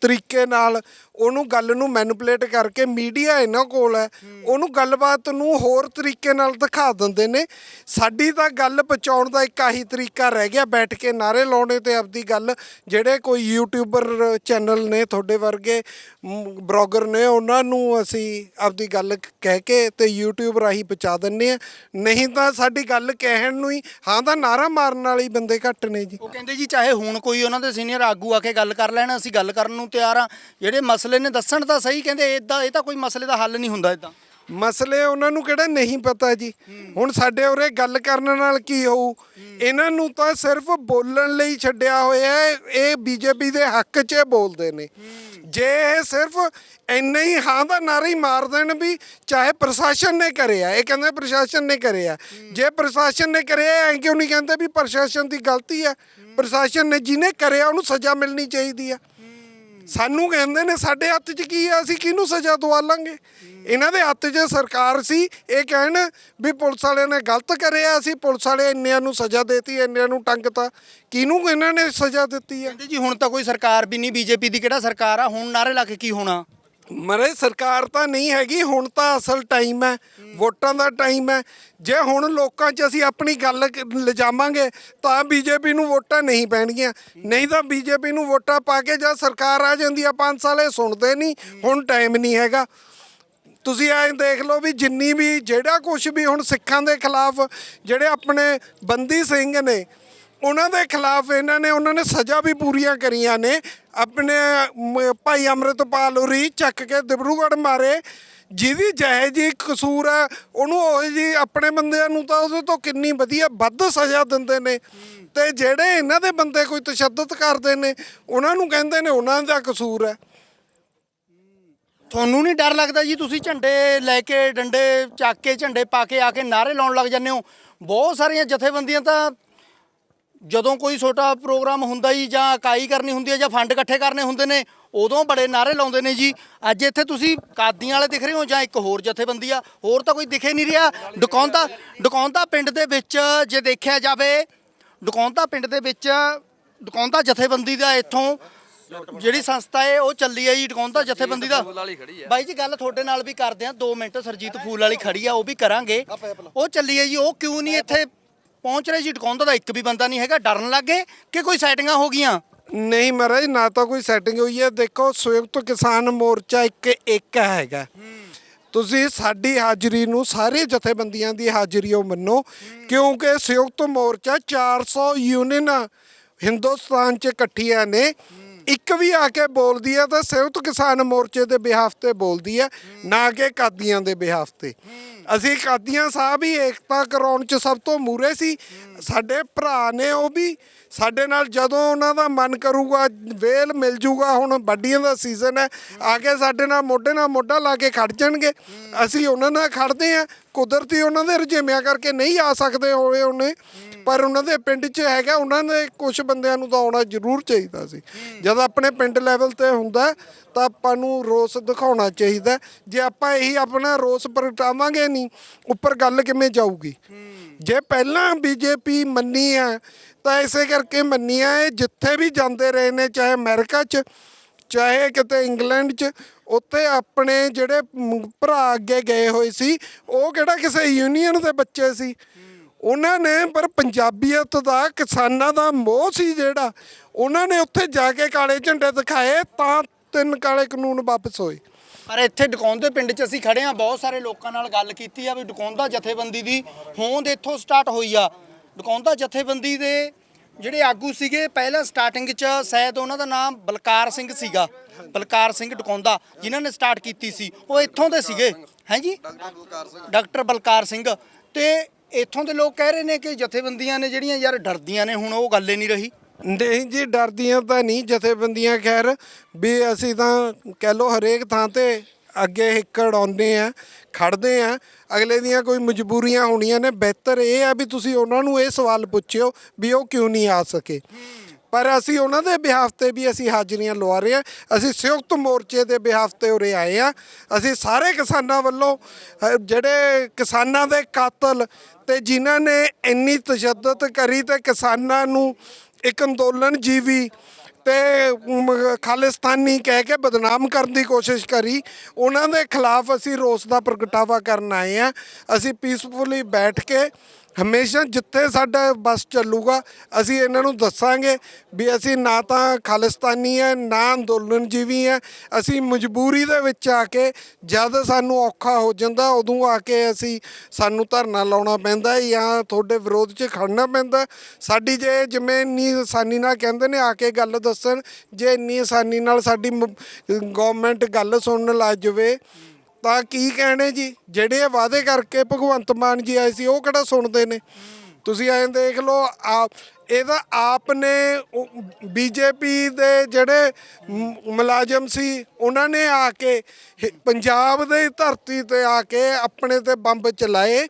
ਤਰੀਕੇ ਨਾਲ ਉਹਨੂੰ ਗੱਲ ਨੂੰ ਮੈਨੂਪਲੇਟ ਕਰਕੇ ਮੀਡੀਆ ਇਹਨਾਂ ਕੋਲ ਹੈ, ਉਹਨੂੰ ਗੱਲਬਾਤ ਨੂੰ ਹੋਰ ਤਰੀਕੇ ਨਾਲ ਦਿਖਾ ਦਿੰਦੇ ਨੇ। ਸਾਡੀ ਤਾਂ ਗੱਲ ਪਹੁੰਚਾਉਣ ਦਾ ਇੱਕ ਆਹੀ ਤਰੀਕਾ ਰਹਿ ਗਿਆ, ਬੈਠ ਕੇ ਨਾਰੇ ਲਾਉਣੇ ਤੇ ਆਪਦੀ ਗੱਲ, ਜਿਹੜੇ ਕੋਈ ਯੂਟਿਊਬਰ ਚੈਨਲ ਨੇ ਤੁਹਾਡੇ ਵਰਗੇ ਬਲੌਗਰ ਨੇ, ਉਹਨਾਂ ਨੂੰ ਅਸੀਂ ਆਪਦੀ ਗੱਲ ਕਹਿ ਕੇ ਤੇ YouTube ਰਾਹੀਂ ਪਹੁੰਚਾ ਦਿੰਨੇ ਆ ਨਹੀਂ ਤਾਂ ਸਾਡੀ ਗੱਲ ਕਹਿਣ ਨੂੰ ਹੀ, ਹਾਂ ਦਾ ਨਾਰਾ ਮਾਰਨ ਵਾਲੇ ਬੰਦੇ ਘੱਟ ਨੇ ਜੀ।
ਉਹ ਕਹਿੰਦੇ ਜੀ ਚਾਹੇ ਹੁਣ ਕੋਈ ਉਹਨਾਂ ਦੇ ਸੀਨੀਅਰ ਆਗੂ ਆ ਕੇ ਗੱਲ ਕਰ ਲੈਣ, ਅਸੀਂ ਗੱਲ ਕਰਨ ਨੂੰ ਤਿਆਰ ਆ। ਜਿਹੜੇ ਮਸਲੇ ਨੇ ਦੱਸਣ ਤਾਂ ਸਹੀ ਕਹਿੰਦੇ ਇਦਾਂ ਇਹ ਤਾਂ ਕੋਈ ਮਸਲੇ ਦਾ ਹੱਲ ਨਹੀਂ ਹੁੰਦਾ ਇਦਾਂ
ਮਸਲੇ ਉਹਨਾਂ ਨੂੰ ਕਿਹੜਾ ਨਹੀਂ ਪਤਾ ਜੀ? ਹੁਣ ਸਾਡੇ ਉਰੇ ਗੱਲ ਕਰਨ ਨਾਲ ਕੀ ਹੋਊ? ਇਹਨਾਂ ਨੂੰ ਤਾਂ ਸਿਰਫ ਬੋਲਣ ਲਈ ਛੱਡਿਆ ਹੋਇਆ ਹੈ, ਇਹ ਬੀਜੇਪੀ ਦੇ ਹੱਕ 'ਚ ਬੋਲਦੇ ਨੇ। ਜੇ ਇਹ ਸਿਰਫ ਇੰਨੇ ਹੀ ਹਾਂ ਦਾ ਨਾਰਾ ਹੀ ਮਾਰ ਦੇਣ ਵੀ ਚਾਹੇ ਪ੍ਰਸ਼ਾਸਨ ਨੇ ਕਰਿਆ, ਇਹ ਕਹਿੰਦੇ ਪ੍ਰਸ਼ਾਸਨ ਨੇ ਕਰਿਆ। ਜੇ ਪ੍ਰਸ਼ਾਸਨ ਨੇ ਕਰਿਆ ਐਂ ਕਿਉਂ ਨਹੀਂ ਕਹਿੰਦੇ ਵੀ ਪ੍ਰਸ਼ਾਸਨ ਦੀ ਗਲਤੀ ਹੈ? ਪ੍ਰਸ਼ਾਸਨ ਨੇ ਜਿਹਨੇ ਕਰਿਆ, ਉਹਨੂੰ ਸਜ਼ਾ ਮਿਲਣੀ ਚਾਹੀਦੀ ਆ ਸਾਨੂੰ ਕਹਿੰਦੇ ਨੇ, ਸਾਡੇ ਹੱਥ 'ਚ ਕੀ ਆ, ਅਸੀਂ ਕਿਹਨੂੰ ਸਜ਼ਾ ਦਵਾ ਲਾਂਗੇ? ਇਹਨਾਂ ਦੇ ਹੱਥ 'ਚ ਸਰਕਾਰ ਸੀ, ਇਹ ਕਹਿਣ ਵੀ ਪੁਲਿਸ ਵਾਲਿਆਂ ਨੇ ਗਲਤ ਕਰਿਆ, ਅਸੀਂ ਪੁਲਿਸ ਵਾਲੇ ਇੰਨਿਆਂ ਨੂੰ ਸਜ਼ਾ ਦੇਤੀ, ਇੰਨਿਆਂ ਨੂੰ ਟੰਗਤਾ। ਕਿਹਨੂੰ ਇਹਨਾਂ ਨੇ ਸਜ਼ਾ ਦਿੱਤੀ ਆ?
ਕਹਿੰਦੇ ਜੀ, ਹੁਣ ਤਾਂ ਕੋਈ ਸਰਕਾਰ ਵੀ ਨਹੀਂ, ਬੀਜੇਪੀ ਦੀ ਕਿਹੜਾ ਸਰਕਾਰ ਆ? ਹੁਣ ਨਾਰੇ ਲਾ ਕੇ ਕੀ ਹੋਣਾ?
ਮਰੇ, ਸਰਕਾਰ ਤਾਂ ਨਹੀਂ ਹੈਗੀ, ਹੁਣ ਤਾਂ ਅਸਲ ਟਾਈਮ ਹੈ, ਵੋਟਾਂ ਦਾ ਟਾਈਮ ਹੈ। ਜੇ ਹੁਣ ਲੋਕਾਂ 'ਚ ਅਸੀਂ ਆਪਣੀ ਗੱਲ ਕ- ਲਿਜਾਵਾਂਗੇ, ਤਾਂ ਬੀਜੇਪੀ ਨੂੰ ਵੋਟਾਂ ਨਹੀਂ ਪੈਣਗੀਆਂ। ਨਹੀਂ ਤਾਂ ਬੀਜੇਪੀ ਨੂੰ ਵੋਟਾਂ ਪਾ ਕੇ ਜਾਂ ਸਰਕਾਰ ਆ ਜਾਂਦੀ ਆ 5 ਇਹ ਸੁਣਦੇ ਨਹੀਂ, ਹੁਣ ਟਾਈਮ ਨਹੀਂ ਹੈਗਾ। ਤੁਸੀਂ ਐਂ ਦੇਖ ਲਓ ਵੀ ਜਿੰਨੀ ਵੀ, ਜਿਹੜਾ ਕੁਝ ਵੀ ਹੁਣ ਸਿੱਖਾਂ ਦੇ ਖਿਲਾਫ ਜਿਹੜੇ ਆਪਣੇ ਬੰਦੀ ਸਿੰਘ ਨੇ ਉਹਨਾਂ ਦੇ ਖਿਲਾਫ ਇਹਨਾਂ ਨੇ, ਉਹਨਾਂ ਨੇ ਸਜ਼ਾ ਵੀ ਪੂਰੀਆਂ ਕਰੀਆਂ ਨੇ। ਆਪਣੇ ਮ- ਭਾਈ ਅੰਮ੍ਰਿਤਪਾਲ ਉਰੀ ਚੱਕ ਕੇ ਦਿਬਰੂਗੜ੍ਹ ਮਾਰੇ। ਜਿਹਦੀ ਜਹੇ ਜੀ ਕਸੂਰ ਹੈ, ਉਹਨੂੰ ਉਹ ਜੀ ਆਪਣੇ ਬੰਦਿਆਂ ਨੂੰ ਤਾਂ ਉਹਦੇ ਤੋਂ ਕਿੰਨੀ ਵਧੀਆ ਵੱਧ ਸਜ਼ਾ ਦਿੰਦੇ ਨੇ। ਤੇ ਜਿਹੜੇ ਇਹਨਾਂ ਦੇ ਬੰਦੇ ਕੋਈ ਤਸ਼ੱਦਦ ਕਰਦੇ ਨੇ, ਉਹਨਾਂ ਨੂੰ ਕਹਿੰਦੇ ਨੇ ਉਹਨਾਂ ਦਾ ਕਸੂਰ ਹੈ।
ਤੁਹਾਨੂੰ ਨਹੀਂ ਡਰ ਲੱਗਦਾ ਜੀ? ਤੁਸੀਂ ਝੰਡੇ ਲੈ ਕੇ, ਡੰਡੇ ਚੱਕ ਕੇ, ਝੰਡੇ ਪਾ ਕੇ ਆ ਕੇ ਨਾਰੇ ਲਾਉਣ ਲੱਗ ਜਾਂਦੇ ਹੋ। ਬਹੁਤ ਸਾਰੀਆਂ ਜਥੇਬੰਦੀਆਂ ਤਾਂ ਜਦੋਂ ਕੋਈ ਛੋਟਾ ਪ੍ਰੋਗਰਾਮ ਹੁੰਦਾ ਜੀ ਜਾਂ ਇਕਾਈ ਕਰਨੀ ਹੁੰਦੀ ਹੈ ਜਾਂ ਫੰਡ ਇਕੱਠੇ ਕਰਨੇ ਹੁੰਦੇ ਨੇ ਉਦੋਂ ਬੜੇ ਨਾਰੇ ਲਾਉਂਦੇ ਨੇ ਜੀ। ਅੱਜ ਇੱਥੇ ਤੁਸੀਂ ਕਾਦੀਆਂ ਵਾਲੇ ਦਿਖ ਰਹੇ ਹੋ ਜਾਂ ਇੱਕ ਹੋਰ ਜਥੇਬੰਦੀ ਆ ਹੋਰ ਤਾਂ ਕੋਈ ਦਿਖੇ ਨਹੀਂ ਰਿਹਾ। ਡਕੌਂਦਾ ਡਕੌਂਦਾ ਪਿੰਡ ਦੇ ਵਿੱਚ ਜੇ ਦੇਖਿਆ ਜਾਵੇ ਡਕੌਂਦਾ ਪਿੰਡ ਦੇ ਵਿੱਚ ਡਕੌਂਦਾ ਜਥੇਬੰਦੀ ਦਾ ਇੱਥੋਂ ਜਿਹੜੀ ਸੰਸਥਾ ਹੈ ਉਹ ਚੱਲੀ ਹੈ ਜੀ ਡਕੌਂਦਾ ਜਥੇਬੰਦੀ ਦਾ। ਬਾਈ ਜੀ ਗੱਲ ਤੁਹਾਡੇ ਨਾਲ ਵੀ ਕਰਦੇ ਆ 2 ਮਿੰਟ ਸਰਜੀਤ ਫੂਲ ਵਾਲੀ ਖੜੀ ਆ ਉਹ ਵੀ ਕਰਾਂਗੇ। ਉਹ ਚੱਲੀ ਹੈ ਜੀ ਉਹ ਕਿਉਂ ਨਹੀਂ ਇੱਥੇ ਪਹੁੰਚ ਰਹੇ ਜੀ ਡਕੌਂਦਾ ਦਾ ਇੱਕ ਵੀ ਬੰਦਾ ਨਹੀਂ ਹੈਗਾ, ਡਰਨ ਲੱਗੇ ਕਿ ਕੋਈ ਸੈਟਿੰਗਾਂ ਹੋ ਗਈਆਂ?
ਨਹੀਂ ਮਹਾਰਾਜ, ਨਾ ਤਾਂ ਕੋਈ ਸੈਟਿੰਗ ਹੋਈ ਹੈ। ਦੇਖੋ ਸੰਯੁਕਤ ਕਿਸਾਨ ਮੋਰਚਾ ਇੱਕ ਇੱਕ ਹੈਗਾ। ਤੁਸੀਂ ਸਾਡੀ ਹਾਜ਼ਰੀ ਨੂੰ ਸਾਰੇ ਜਥੇਬੰਦੀਆਂ ਦੀ ਹਾਜ਼ਰੀ ਉਹ ਮੰਨੋ, ਕਿਉਂਕਿ ਸੰਯੁਕਤ ਮੋਰਚਾ 400 ਯੂਨੀਅਨ ਹਿੰਦੁਸਤਾਨ 'ਚ ਇਕੱਠੀਆਂ ਨੇ। ਇੱਕ ਵੀ ਆ ਕੇ ਬੋਲਦੀ ਹੈ ਤਾਂ ਸੰਯੁਕਤ ਕਿਸਾਨ ਮੋਰਚੇ ਦੇ ਬਿਹਾਫ ਤੇ ਬੋਲਦੀ ਹੈ ਨਾ ਕਿ ਕਾਦੀਆਂ ਦੇ ਬਿਹਾਫ ਤੇ। ਅਸੀਂ ਕਾਦੀਆਂ ਸਾਹਿਬ ਹੀ ਏਕਤਾ ਕਰਾਉਣ 'ਚ ਸਭ ਤੋਂ ਮੂਰੇ ਸੀ। ਸਾਡੇ ਭਰਾ ਨੇ ਉਹ ਵੀ ਸਾਡੇ ਨਾਲ ਜਦੋਂ ਉਹਨਾਂ ਦਾ ਮਨ ਕਰੂਗਾ, ਵੇਲ ਮਿਲ ਜੂਗਾ, ਹੁਣ ਵੱਡੀਆਂ ਦਾ ਸੀਜ਼ਨ ਹੈ, ਆ ਕੇ ਸਾਡੇ ਨਾਲ ਮੋਢੇ ਨਾਲ ਮੋਢਾ ਲਾ ਕੇ ਖੜ ਜਾਣਗੇ। ਅਸੀਂ ਉਹਨਾਂ ਨਾਲ ਖੜਦੇ ਆ ਕੁਦਰਤੀ ਉਹਨਾਂ ਦੇ ਰਜੇਮਿਆਂ ਕਰਕੇ ਨਹੀਂ ਆ ਸਕਦੇ ਹੋਏ ਉਹਨੇ। ਪਰ ਉਹਨਾਂ ਦੇ ਪਿੰਡ 'ਚ ਹੈਗਾ, ਉਹਨਾਂ ਦੇ ਕੁਝ ਬੰਦਿਆਂ ਨੂੰ ਤਾਂ ਆਉਣਾ ਜ਼ਰੂਰ ਚਾਹੀਦਾ ਸੀ। ਜਦ ਆਪਣੇ ਪਿੰਡ ਲੈਵਲ ਤੇ ਹੁੰਦਾ ਤਾਂ ਆਪਾਂ ਨੂੰ ਰੋਸ ਦਿਖਾਉਣਾ ਚਾਹੀਦਾ ਜੇ ਆਪਾਂ ਇਹੀ ਆਪਣਾ ਰੋਸ ਪ੍ਰਗਟਾਵਾਂਗੇ ਨਹੀਂ, ਉੱਪਰ ਗੱਲ ਕਿਵੇਂ ਜਾਊਗੀ? ਜੇ ਪਹਿਲਾਂ ਬੀਜੇਪੀ ਮੰਨੀ ਆ, ਤਾਂ ਇਸੇ ਕਰਕੇ ਮੰਨੀ ਆ, ਇਹ ਜਿੱਥੇ ਵੀ ਜਾਂਦੇ ਰਹੇ ਨੇ, ਚਾਹੇ ਅਮਰੀਕਾ 'ਚ, ਚਾਹੇ ਕਿਤੇ ਇੰਗਲੈਂਡ 'ਚ, ਉੱਥੇ ਆਪਣੇ ਜਿਹੜੇ ਭਰਾ ਅੱਗੇ ਗਏ ਹੋਏ ਸੀ, ਉਹ ਕਿਹੜਾ ਕਿਸੇ ਯੂਨੀਅਨ ਦੇ ਬੱਚੇ ਸੀ? ਉਹਨਾਂ ਨੇ, ਪਰ ਪੰਜਾਬੀਅਤ ਦਾ, ਕਿਸਾਨਾਂ ਦਾ ਮੋਹ ਸੀ ਜਿਹੜਾ, ਉਹਨਾਂ ਨੇ ਉੱਥੇ ਜਾ ਕੇ ਕਾਲੇ ਝੰਡੇ ਦਿਖਾਏ, ਤਾਂ ਤਿੰਨ ਕਾਲੇ ਕਾਨੂੰਨ ਵਾਪਸ ਹੋਏ।
ਪਰ ਇੱਥੇ ਡਕੌਂਦੇ ਪਿੰਡ 'ਚ ਅਸੀਂ ਖੜੇ ਆ ਬਹੁਤ ਸਾਰੇ ਲੋਕਾਂ ਨਾਲ ਗੱਲ ਕੀਤੀ ਆ ਵੀ ਡਕੌਂਦਾ ਜਥੇਬੰਦੀ ਦੀ ਹੋਂਦ ਇੱਥੋਂ ਸਟਾਰਟ ਹੋਈ ਆ। ਡਕੌਂਦਾ ਜਥੇਬੰਦੀ ਦੇ ਜਿਹੜੇ ਆਗੂ ਸੀਗੇ, ਪਹਿਲਾਂ ਸਟਾਰਟਿੰਗ 'ਚ ਸ਼ਾਇਦ ਉਹਨਾਂ ਦਾ ਨਾਮ ਬਲਕਾਰ ਸਿੰਘ ਸੀਗਾ। ਬਲਕਾਰ ਸਿੰਘ ਡਕੌਂਦਾ ਜਿਨ੍ਹਾਂ ਨੇ ਸਟਾਰਟ ਕੀਤੀ ਸੀ। ਉਹ ਇੱਥੋਂ ਦੇ ਸੀਗੇ, ਹੈ ਡਾਕਟਰ ਬਲਕਾਰ ਸਿੰਘ। ਤੇ ਇੱਥੋਂ ਦੇ ਲੋਕ ਕਹਿ ਰਹੇ ਨੇ ਕਿ ਜਥੇਬੰਦੀਆਂ ਨੇ ਜਿਹੜੀਆਂ ਯਾਰ ਡਰਦੀਆਂ ਨੇ, ਹੁਣ ਉਹ ਗੱਲ ਹੀ ਨਹੀਂ ਰਹੀ।
ਨਹੀਂ ਜੀ ਡਰਦੀਆਂ ਤਾਂ ਨਹੀਂ ਜਥੇਬੰਦੀਆਂ ਖੈਰ ਵੀ ਅਸੀਂ ਤਾਂ ਕਹਿ ਲੋ ਹਰੇਕ ਥਾਂ ਤੇ ਅੱਗੇ ਹਿੱਕੜ ਆਉਂਦੇ ਆ ਖੜਦੇ ਆ। ਅਗਲੇ ਦੀਆਂ ਕੋਈ ਮਜਬੂਰੀਆਂ ਹੋਣੀਆਂ ਨੇ ਬਿਹਤਰ ਇਹ ਆ ਵੀ ਤੁਸੀਂ ਉਹਨਾਂ ਨੂੰ ਇਹ ਸਵਾਲ ਪੁੱਛਿਓ ਵੀ ਉਹ ਕਿਉਂ ਨਹੀਂ ਆ ਸਕੇ। ਪਰ ਅਸੀਂ ਉਹਨਾਂ ਦੇ ਬਿਹਾਫ ਤੇ ਵੀ ਅਸੀਂ ਹਾਜ਼ਰੀਆਂ ਲਵਾ ਰਹੇ ਹਾਂ ਅਸੀਂ ਸੰਯੁਕਤ ਮੋਰਚੇ ਦੇ ਬਿਹਾਫ ਤੇ ਉਰੇ ਆਏ ਆ। ਅਸੀਂ ਸਾਰੇ ਕਿਸਾਨਾਂ ਵੱਲੋਂ ਅਹ, ਜਿਹੜੇ ਕਿਸਾਨਾਂ ਦੇ ਕਾਤਲ ਤੇ ਜਿਨ੍ਹਾਂ ਨੇ ਇੰਨੀ ਤਸ਼ੱਦਦ ਕਰੀ ਤੇ ਕਿਸਾਨਾਂ ਨੂੰ ਇੱਕ ਅੰਦੋਲਨ ਜੀਵੀ ਤੇ ਖਾਲਿਸਤਾਨੀ ਕਹਿ ਕੇ ਬਦਨਾਮ ਕਰਨ ਦੀ ਕੋਸ਼ਿਸ਼ ਕਰੀ। ਉਹਨਾਂ ਦੇ ਖਿਲਾਫ ਅਸੀਂ ਰੋਸ ਦਾ ਪ੍ਰਗਟਾਵਾ ਕਰਨ ਆਏ ਆ ਅਸੀਂ ਪੀਸਫੁਲੀ ਬੈਠ ਕੇ ਹਮੇਸ਼ਾ ਜਿੱਥੇ ਸਾਡਾ ਬਸ ਚੱਲੂਗਾ, ਅਸੀਂ ਇਹਨਾਂ ਨੂੰ ਦੱਸਾਂਗੇ ਵੀ ਅਸੀਂ ਨਾ ਤਾਂ ਖਾਲਿਸਤਾਨੀ ਹੈ ਨਾ ਅੰਦੋਲਨ ਜੀਵੀ ਹੈ ਅਸੀਂ ਮਜਬੂਰੀ ਦੇ ਵਿੱਚ ਆ ਕੇ ਜਦ ਸਾਨੂੰ ਔਖਾ ਹੋ ਜਾਂਦਾ, ਉਦੋਂ ਆ ਕੇ ਅਸੀਂ ਸਾਨੂੰ ਧਰਨਾ ਲਾਉਣਾ ਪੈਂਦਾ ਜਾਂ ਤੁਹਾਡੇ ਵਿਰੋਧ 'ਚ ਖੜਨਾ ਪੈਂਦਾ ਸਾਡੀ ਜੇ ਜਿਵੇਂ ਇੰਨੀ ਆਸਾਨੀ ਨਾਲ ਕਹਿੰਦੇ ਨੇ ਆ ਕੇ ਗੱਲ ਦੱਸਣ, ਜੇ ਇੰਨੀ ਆਸਾਨੀ ਨਾਲ ਸਾਡੀ ਗਵਰਨਮੈਂਟ ਗੱਲ ਸੁਣਨ ਲੱਗ ਜਾਵੇ ਤਾਂ ਕੀ ਕਹਿਣੇ ਜੀ? ਜਿਹੜੇ ਇਹ ਵਾਅਦੇ ਕਰਕੇ ਭਗਵੰਤ ਮਾਨ ਜੀ ਆਏ ਸੀ, ਉਹ ਕਿਹੜਾ ਸੁਣਦੇ ਨੇ? ਤੁਸੀਂ ਐਂ ਦੇਖ ਲਓ, ਆ, ਇਹਦਾ ਆਪ ਨੇ ਬੀਜੇਪੀ ਦੇ ਜਿਹੜੇ ਮੁਲਾਜ਼ਮ ਸੀ, ਉਹਨਾਂ ਨੇ ਆ ਕੇ ਪੰਜਾਬ ਦੇ ਧਰਤੀ ਤੇ ਆ ਕੇ ਆਪਣੇ ਤੇ ਬੰਬ ਚਲਾਏ।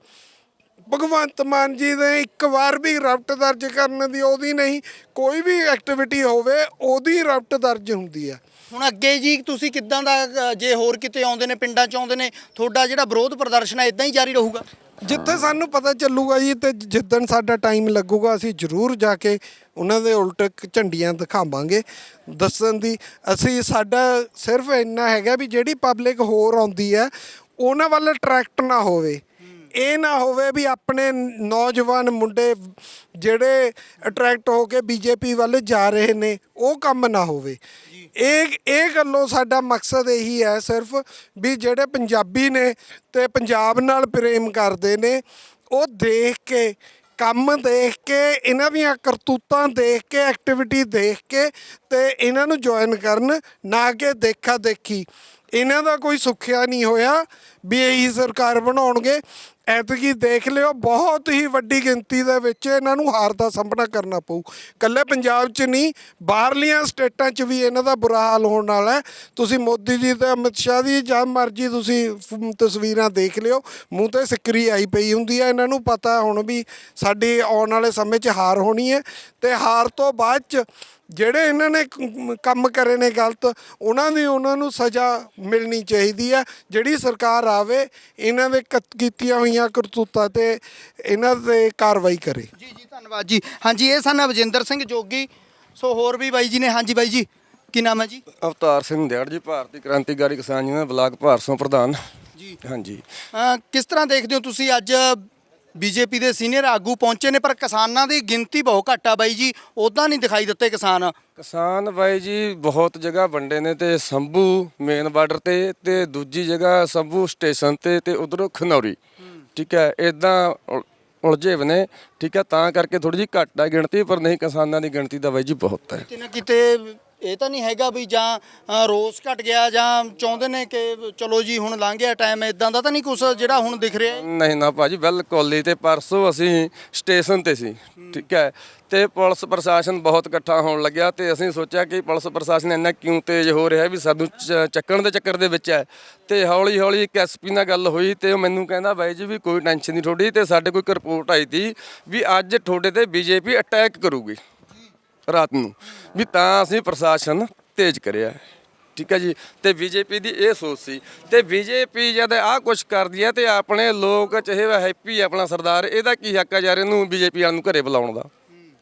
ਭਗਵੰਤ ਮਾਨ ਜੀ ਨੇ ਇੱਕ ਵਾਰ ਵੀ ਰਫਟ ਦਰਜ ਕਰਨ ਦੀ ਉਹਦੀ ਨਹੀਂ, ਕੋਈ ਵੀ ਐਕਟੀਵਿਟੀ ਹੋਵੇ, ਉਹਦੀ ਰਫਟ ਦਰਜ ਹੁੰਦੀ ਆ।
ਹੁਣ ਅੱਗੇ ਜੀ ਤੁਸੀਂ ਕਿੱਦਾਂ ਦਾ ਅ, ਜੇ ਹੋਰ ਕਿਤੇ ਆਉਂਦੇ ਨੇ ਪਿੰਡਾਂ 'ਚ ਆਉਂਦੇ ਨੇ ਤੁਹਾਡਾ ਜਿਹੜਾ ਵਿਰੋਧ ਪ੍ਰਦਰਸ਼ਨ ਹੈ ਇਦਾਂ ਹੀ ਜਾਰੀ ਰਹੂਗਾ?
ਜਿੱਥੇ ਸਾਨੂੰ ਪਤਾ ਚੱਲੂਗਾ ਜੀ ਤੇ ਜਿੱਦਣ ਸਾਡਾ ਟਾਈਮ ਲੱਗੂਗਾ ਅਸੀਂ ਜ਼ਰੂਰ ਜਾ ਕੇ ਉਹਨਾਂ ਦੇ ਉਲਟ ਕ- ਝੰਡੀਆਂ ਦਿਖਾਵਾਂਗੇ। ਦੱਸਣ ਦੀ ਅਸੀਂ ਸਾਡਾ ਸਿਰਫ ਇੰਨਾ ਹੈਗਾ ਵੀ ਜਿਹੜੀ ਪਬਲਿਕ ਹੋਰ ਆਉਂਦੀ ਹੈ ਉਹਨਾਂ ਵੱਲ ਅਟਰੈਕਟ ਨਾ ਹੋਵੇ। ਇਹ ਨਾ ਹੋਵੇ ਵੀ ਆਪਣੇ ਨੌਜਵਾਨ ਮੁੰਡੇ ਜਿਹੜੇ ਅਟਰੈਕਟ ਹੋ ਕੇ ਬੀਜੇਪੀ ਵੱਲ ਜਾ ਰਹੇ ਨੇ, ਉਹ ਕੰਮ ਨਾ ਹੋਵੇ। ਇਹ ਇਹ ਗੱਲੋਂ ਸਾਡਾ ਮਕਸਦ ਇਹੀ ਹੈ ਸਿਰਫ ਵੀ ਜਿਹੜੇ ਪੰਜਾਬੀ ਨੇ ਤੇ ਪੰਜਾਬ ਨਾਲ ਪ੍ਰੇਮ ਕਰਦੇ ਨੇ, ਉਹ ਦੇਖ ਕੇ, ਕੰਮ ਦੇਖ ਕੇ, ਇਹਨਾਂ ਦੀਆਂ ਕਰਤੂਤਾਂ ਦੇਖ ਕੇ ਐਕਟੀਵਿਟੀ ਦੇਖ ਕੇ ਤੇ ਇਹਨਾਂ ਨੂੰ ਜੁਆਇਨ ਕਰਨ, ਨਾ ਕਿ ਦੇਖਾ ਦੇਖੀ ਇਹਨਾਂ ਦਾ ਕੋਈ ਸੁੱਖਿਆ ਨਹੀਂ ਹੋਇਆ ਵੀ ਇਹੀ ਸਰਕਾਰ ਬਣਾਉਣਗੇ। ਐਤਕੀ ਦੇਖ ਲਿਓ, ਬਹੁਤ ਹੀ ਵੱਡੀ ਗਿਣਤੀ ਦੇ ਵਿੱਚ ਇਹਨਾਂ ਨੂੰ ਹਾਰ ਦਾ ਸਾਹਮਣਾ ਕਰਨਾ ਪਊ। ਕੱਲੇ ਪੰਜਾਬ 'ਚ ਨਹੀਂ, ਬਾਹਰਲੀਆਂ ਸਟੇਟਾਂ 'ਚ ਵੀ ਇਹਨਾਂ ਦਾ ਬੁਰਾ ਹਾਲ ਹੋਣ ਵਾਲਾ ਹੈ। ਤੁਸੀਂ ਮੋਦੀ ਜੀ ਤੇ ਅਮਿਤ ਸ਼ਾਹ ਦੀ ਜਾਂ ਮਰਜ਼ੀ ਤੁਸੀਂ ਤਸਵੀਰਾਂ ਦੇਖ ਲਿਓ, ਮੂੰਹ ਤੇ ਸਿੱਕਰੀ ਆਈ ਪਈ ਹੁੰਦੀ ਹੈ। ਇਹਨਾਂ ਨੂੰ ਪਤਾ ਹੁਣ ਵੀ ਸਾਡੀ ਆਉਣ ਵਾਲੇ ਸਮੇਂ 'ਚ ਹਾਰ ਹੋਣੀ ਹੈ ਤੇ ਹਾਰ ਤੋਂ ਬਾਅਦ 'ਚ ਜਿਹੜੇ ਇਹਨਾਂ ਨੇ ਕੰਮ ਕਰੇ ਨੇ ਗਲਤ ਉਹਨਾਂ ਦੀ ਉਹਨਾਂ ਨੂੰ ਸਜ਼ਾ ਮਿਲਣੀ ਚਾਹੀਦੀ ਹੈ। ਜਿਹੜੀ ਸਰਕਾਰ ਆਵੇ ਇਹਨਾਂ ਦੇ ਕਤ- ਕੀਤੀਆਂ ਹੋਈਆਂ ਕਰਤੂਤਾਂ ਤੇ ਇਹਨਾਂ ਤੇ ਕਾਰਵਾਈ ਕਰੇ।
ਜੀ ਜੀ ਧੰਨਵਾਦ ਜੀ। ਹਾਂਜੀ ਇਹ ਸਨ ਵਜਿੰਦਰ ਸਿੰਘ ਜੋਗੀ। ਸੋ ਹੋਰ ਵੀ ਬਾਈ ਜੀ ਨੇ। ਹਾਂਜੀ ਬਾਈ ਜੀ ਕੀ ਨਾਮ ਹੈ ਜੀ?
ਅਵਤਾਰ ਸਿੰਘ ਦਿਆੜ ਜੀ ਭਾਰਤੀ ਕ੍ਰਾਂਤੀਕਾਰੀ ਕਿਸਾਨ ਯੂਨੀਅਨ ਬਲਾਕ ਭਾਰਸੋਂ ਪ੍ਰਧਾਨ।
ਜੀ।
ਹਾਂਜੀ।
ਕਿਸ ਤਰ੍ਹਾਂ ਦੇਖਦੇ ਹੋ ਤੁਸੀਂ ਅੱਜ ਬੀਜੇਪੀ ਦੇ ਸੀਨੀਅਰ ਆਗੂ ਪਹੁੰਚੇ ਨੇ ਪਰ ਕਿਸਾਨਾਂ ਦੀ ਗਿਣਤੀ ਬਹੁਤ ਘੱਟ ਆ ਬਾਈ ਜੀ। ਉਦਾਂ ਨਹੀਂ ਦਿਖਾਈ ਦਿੱਤੇ ਕਿਸਾਨ।
ਕਿਸਾਨ ਬਾਈ ਜੀ ਬਹੁਤ ਜਗ੍ਹਾ ਵੰਡੇ ਨੇ ਤੇ ਸੰਭੂ ਮੇਨ ਬਾਰਡਰ ਤੇ ਤੇ ਦੂਜੀ ਜਗ੍ਹਾ ਸੰਭੂ ਸਟੇਸ਼ਨ ਤੇ ਤੇ ਉਧਰੋਂ ਖਨੌਰੀ। ਠੀਕ ਹੈ ਇਦਾਂ ਉਲਝੇ ਹੋਏ ਨੇ ਠੀਕ ਹੈ ਤਾਂ ਕਰਕੇ ਥੋੜੀ ਜਿਹੀ ਘੱਟ ਆ ਗਿਣਤੀ ਪਰ ਨਹੀਂ ਕਿਸਾਨਾਂ ਦੀ ਗਿਣਤੀ ਤਾਂ ਬਾਈ ਜੀ ਬਹੁਤ ਹੈ।
ਕਿਤੇ ਨਾ ਕਿਤੇ ਇਹ ਤਾਂ ਨਹੀਂ ਹੈਗਾ ਵੀ ਜਾਂ ਅ, ਰੋਸ ਘਟ ਗਿਆ ਜਾਂ ਚਾਹੁੰਦੇ ਨੇ ਕਿ ਚਲੋ ਜੀ ਹੁਣ ਲੰਘ ਗਿਆ ਟਾਈਮ ਇਦਾਂ ਦਾ ਤਾਂ ਨਹੀਂ ਕੁਝ ਜਿਹੜਾ ਹੁਣ ਦਿਖ ਰਿਹਾ ਹੈ?
ਨਹੀਂ ਨਾ ਭਾਜੀ ਬਿਲਕੁਲ ਹੀ ਤੇ ਪਰਸੋਂ ਅਸੀਂ ਸਟੇਸ਼ਨ ਤੇ ਸੀ ਠੀਕ ਹੈ ਤੇ ਪੁਲਿਸ ਪ੍ਰਸ਼ਾਸਨ ਬਹੁਤ ਇਕੱਠਾ ਹੋਣ ਲੱਗਿਆ ਤੇ ਅਸੀਂ ਸੋਚਿਆ ਕਿ ਪੁਲਿਸ ਪ੍ਰਸ਼ਾਸਨ ਇੰਨਾ ਕਿਉਂ ਤੇਜ਼ ਹੋ ਰਿਹਾ ਵੀ ਸਾਨੂੰ ਚ- ਚੱਕਣ ਦੇ ਚੱਕਰ ਦੇ ਵਿੱਚ ਹੈ ਤੇ ਹੌਲੀ ਹੌਲੀ ਇੱਕ ਐਸਪੀ ਨਾਲ ਗੱਲ ਹੋਈ ਤੇ ਉਹ ਮੈਨੂੰ ਕਹਿੰਦਾ ਬਾਈ ਜੀ ਵੀ ਕੋਈ ਟੈਨਸ਼ਨ ਨਹੀਂ ਤੁਹਾਡੀ ਤੇ ਸਾਡੇ ਕੋਲ ਇੱਕ ਰਿਪੋਰਟ ਆਈ ਤੀ ਵੀ ਅੱਜ ਤੁਹਾਡੇ ਤੇ ਬੀਜੇਪੀ ਅਟੈਕ ਕਰੂਗੀ। ਰਾਤ ਨੂੰ। ਵੀ ਤਾਂ ਅਸੀਂ ਪ੍ਰਸ਼ਾਸਨ ਤੇਜ਼ ਕਰਿਆ। ਠੀਕ ਹੈ ਜੀ? ਤੇ ਬੀਜੇਪੀ ਦੀ ਇਹ ਸੋਚ ਸੀ। ਤੇ ਬੀਜੇਪੀ ਜਦ ਆਹ ਕੁਛ ਕਰਦੀ ਹੈ ਤੇ ਆਪਣੇ ਲੋਕ ਚਾਹੇ ਵਾ ਹੈਪੀ ਆਪਣਾ ਸਰਦਾਰ ਇਹਦਾ ਕੀ ਹੱਕ ਆ ਯਾਰ ਇਹਨੂੰ ਬੀਜੇਪੀ ਵਾਲਿਆਂ ਨੂੰ ਘਰੇ ਬੁਲਾਉਣ ਦਾ?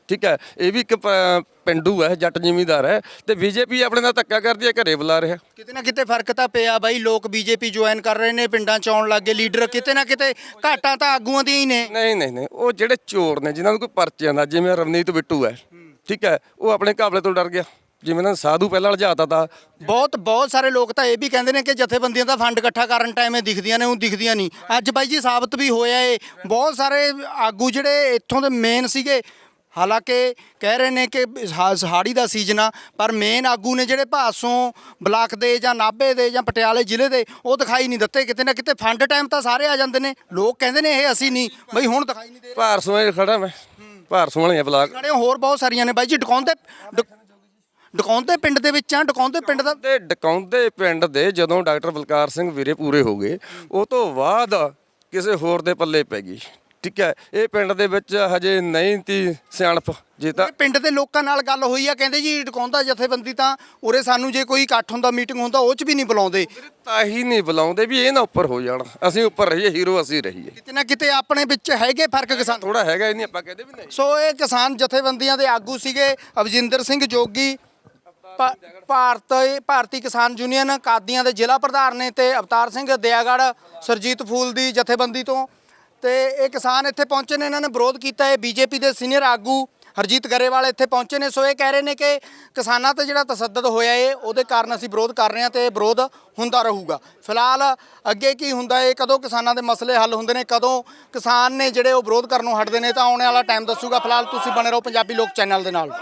ਠੀਕ ਹੈ ਇਹ ਵੀ ਇੱਕ ਪ- ਪਿੰਡੂ ਹੈ ਜੱਟ ਜ਼ਿਮੀਂਦਾਰ ਹੈ ਤੇ ਬੀਜੇਪੀ ਆਪਣੇ ਨਾਲ ਧੱਕਾ ਕਰਦੀ ਹੈ ਘਰੇ ਬੁਲਾ ਰਿਹਾ।
ਕਿਤੇ ਨਾ ਕਿਤੇ ਫ਼ਰਕ ਤਾਂ ਪਿਆ ਬਾਈ ਲੋਕ ਬੀਜੇਪੀ ਜੁਆਇਨ ਕਰ ਰਹੇ ਨੇ ਪਿੰਡਾਂ ਚ ਆਉਣ ਲੱਗੇ ਲੀਡਰ ਕਿਤੇ ਨਾ ਕਿਤੇ ਘਾਟਾਂ ਤਾਂ ਆਗੂਆਂ ਦੀਆਂ ਹੀ ਨੇ।
ਨਹੀਂ ਨਹੀਂ ਨਹੀਂ ਉਹ ਜਿਹੜੇ ਚੋਰ ਨੇ ਜਿਨ੍ਹਾਂ ਨੂੰ ਕੋਈ ਪਰਚਿਆਂ ਦਾ ਜਿਵੇਂ ਰਵਨੀਤ ਬਿੱਟੂ ਹੈ ਠੀਕ ਹੈ ਉਹ ਆਪਣੇ ਕਾਬਲੇ ਤੋਂ ਡਰ ਗਿਆ। ਜਿਵੇਂ ਨੇ ਸਾਧੂ ਪਹਿਲਾਂ ਲਜਾਤਾ ਤਾ।
ਬਹੁਤ ਬਹੁਤ ਸਾਰੇ ਲੋਕ ਤਾਂ ਇਹ ਵੀ ਕਹਿੰਦੇ ਨੇ ਕਿ ਜਥੇਬੰਦੀਆਂ ਦਾ ਫੰਡ ਇਕੱਠਾ ਕਰਨ ਟਾਈਮ ਇਹ ਦਿਖਦੀਆਂ ਨੇ ਉਹ ਦਿਖਦੀਆਂ ਨਹੀਂ। ਅੱਜ ਬਾਈ ਜੀ ਸਾਬਤ ਵੀ ਹੋਇਆ ਏ। ਬਹੁਤ ਸਾਰੇ ਆਗੂ ਜਿਹੜੇ ਇੱਥੋਂ ਦੇ ਮੇਨ ਸੀਗੇ ਹਾਲਾਂਕਿ ਕਹਿ ਰਹੇ ਨੇ ਕਿ ਹਾ- ਹਾੜੀ ਦਾ ਸੀਜ਼ਨ ਆ ਪਰ ਮੇਨ ਆਗੂ ਨੇ ਜਿਹੜੇ ਭਾਸੋਂ ਬਲਾਕ ਦੇ ਜਾਂ ਨਾਭੇ ਦੇ ਜਾਂ ਪਟਿਆਲੇ ਜ਼ਿਲ੍ਹੇ ਦੇ ਉਹ ਦਿਖਾਈ ਨਹੀਂ ਦਿੱਤੇ। ਕਿਤੇ ਨਾ ਕਿਤੇ ਫੰਡ ਟਾਈਮ ਤਾਂ ਸਾਰੇ ਆ ਜਾਂਦੇ ਨੇ। ਲੋਕ ਕਹਿੰਦੇ ਨੇ ਇਹ ਅਸੀਂ ਨਹੀਂ। ਬਈ ਹੁਣ ਦਿਖਾਈ ਨਹੀਂ ਦੇ
ਭਾਰਸੋਂ ਇਹ ਖੜਾ ਮੈਂ। ਭਾਰਸੋਂ ਵਾਲੇ ਬਲਾਕ।
ਖੜੇ ਹੋ, ਹੋਰ ਬਹੁਤ ਸਾਰੀਆਂ ਨੇ ਬਾਈ ਜੀ ਡਕਾਉਂਦੇ ਡਕਾਉਂਦੇ ਪਿੰਡ ਦੇ ਵਿੱਚ ਆ ਡਕਾਉਂਦੇ ਪਿੰਡ ਦਾ
ਤੇ ਡਕਾਉਂਦੇ ਪਿੰਡ ਦੇ ਜਦੋਂ ਡਾਕਟਰ ਬਲਕਾਰ ਸਿੰਘ ਵੀਰੇ ਪੂਰੇ ਹੋ ਗਏ ਉਹ ਤੋਂ ਬਾਅਦ ਕਿਸੇ ਹੋਰ ਦੇ ਪੱਲੇ ਪੈ ਗਈ। ਠੀਕ ਹੈ ਇਹ ਪਿੰਡ ਦੇ ਵਿੱਚ ਹਜੇ ਨਹੀਂ ਤੀ ਸਿਆਣਪ ਜੇ ਤਾਂ
ਇਹ ਪਿੰਡ ਦੇ ਲੋਕਾਂ ਨਾਲ ਗੱਲ ਹੋਈ ਆ ਕਹਿੰਦੇ ਜੀ ਡਕਾਉਂਦਾ ਜਥੇਬੰਦੀ ਤਾਂ ਉਰੇ ਸਾਨੂੰ ਜੇ ਕੋਈ ਇਕੱਠ ਹੁੰਦਾ ਮੀਟਿੰਗ ਹੁੰਦਾ ਉਹ 'ਚ ਵੀ ਨਹੀਂ ਬੁਲਾਉਂਦੇ।
ਤਾਂ ਹੀ ਨਹੀਂ ਬੁਲਾਉਂਦੇ ਵੀ ਇਹ ਨਾ ਉੱਪਰ ਹੋ ਜਾਣ। ਅਸੀਂ ਉੱਪਰ ਰਹੀਏ ਹੀਰੋ ਅਸੀਂ ਰਹੀਏ।
ਕਿਤੇ ਨਾ ਕਿਤੇ ਆਪਣੇ ਵਿੱਚ ਹੈਗੇ ਫ਼ਰਕ ਕਿਸਾਨ
ਥੋੜਾ ਹੈਗਾ ਹੀ ਨਹੀਂ ਆਪਾਂ ਕਹਿੰਦੇ ਵੀ ਨਹੀਂ।
ਸੋ ਇਹ ਕਿਸਾਨ ਜਥੇਬੰਦੀਆਂ ਦੇ ਆਗੂ ਸੀਗੇ ਅਵਜਿੰਦਰ ਸਿੰਘ ਜੋਗੀ ਭਾਰਤ ਭਾਰਤੀ ਕਿਸਾਨ ਯੂਨੀਅਨ ਕਾਦੀਆਂ ਦੇ ਜ਼ਿਲ੍ਹਾ ਪ੍ਰਧਾਨ ਨੇ ਤੇ ਅਵਤਾਰ ਸਿੰਘ ਦਿਆਗੜ੍ਹ ਸਰਜੀਤ ਫੂਲ ਦੀ ਜਥੇਬੰਦੀ ਤੋਂ। ਤੇ ਇਹ ਕਿਸਾਨ ਇੱਥੇ ਪਹੁੰਚੇ ਨੇ, ਇਹਨਾਂ ਨੇ ਵਿਰੋਧ ਕੀਤਾ ਹੈ ਬੀਜੇਪੀ ਦੇ ਸੀਨੀਅਰ ਆਗੂ ਹਰਜੀਤ ਗਰੇਵਾਲ ਇੱਥੇ ਪਹੁੰਚੇ ਨੇ। ਸੋ ਇਹ ਕਹਿ ਰਹੇ ਨੇ ਕਿ ਕਿਸਾਨਾਂ ਤੇ ਜਿਹੜਾ ਤਸੱਦਦ ਹੋਇਆ ਏ, ਉਹਦੇ ਕਾਰਨ ਅਸੀਂ ਵਿਰੋਧ ਕਰ ਰਹੇ ਹਾਂ ਤੇ ਇਹ ਵਿਰੋਧ ਹੁੰਦਾ ਰਹੂਗਾ। ਫਿਲਹਾਲ ਅੱਗੇ ਕੀ ਹੁੰਦਾ ਏ, ਕਦੋਂ ਕਿਸਾਨਾਂ ਦੇ ਮਸਲੇ ਹੱਲ ਹੁੰਦੇ ਨੇ, ਕਦੋਂ ਕਿਸਾਨ ਨੇ ਜਿਹੜੇ ਉਹ ਵਿਰੋਧ ਕਰਨੋਂ ਹਟਦੇ ਨੇ, ਤਾਂ ਆਉਣ ਵਾਲਾ ਟਾਈਮ ਦੱਸੂਗਾ। ਫਿਲਹਾਲ ਤੁਸੀਂ ਬਣੇ ਰਹੋ ਪੰਜਾਬੀ ਲੋਕ ਚੈਨਲ ਦੇ ਨਾਲ।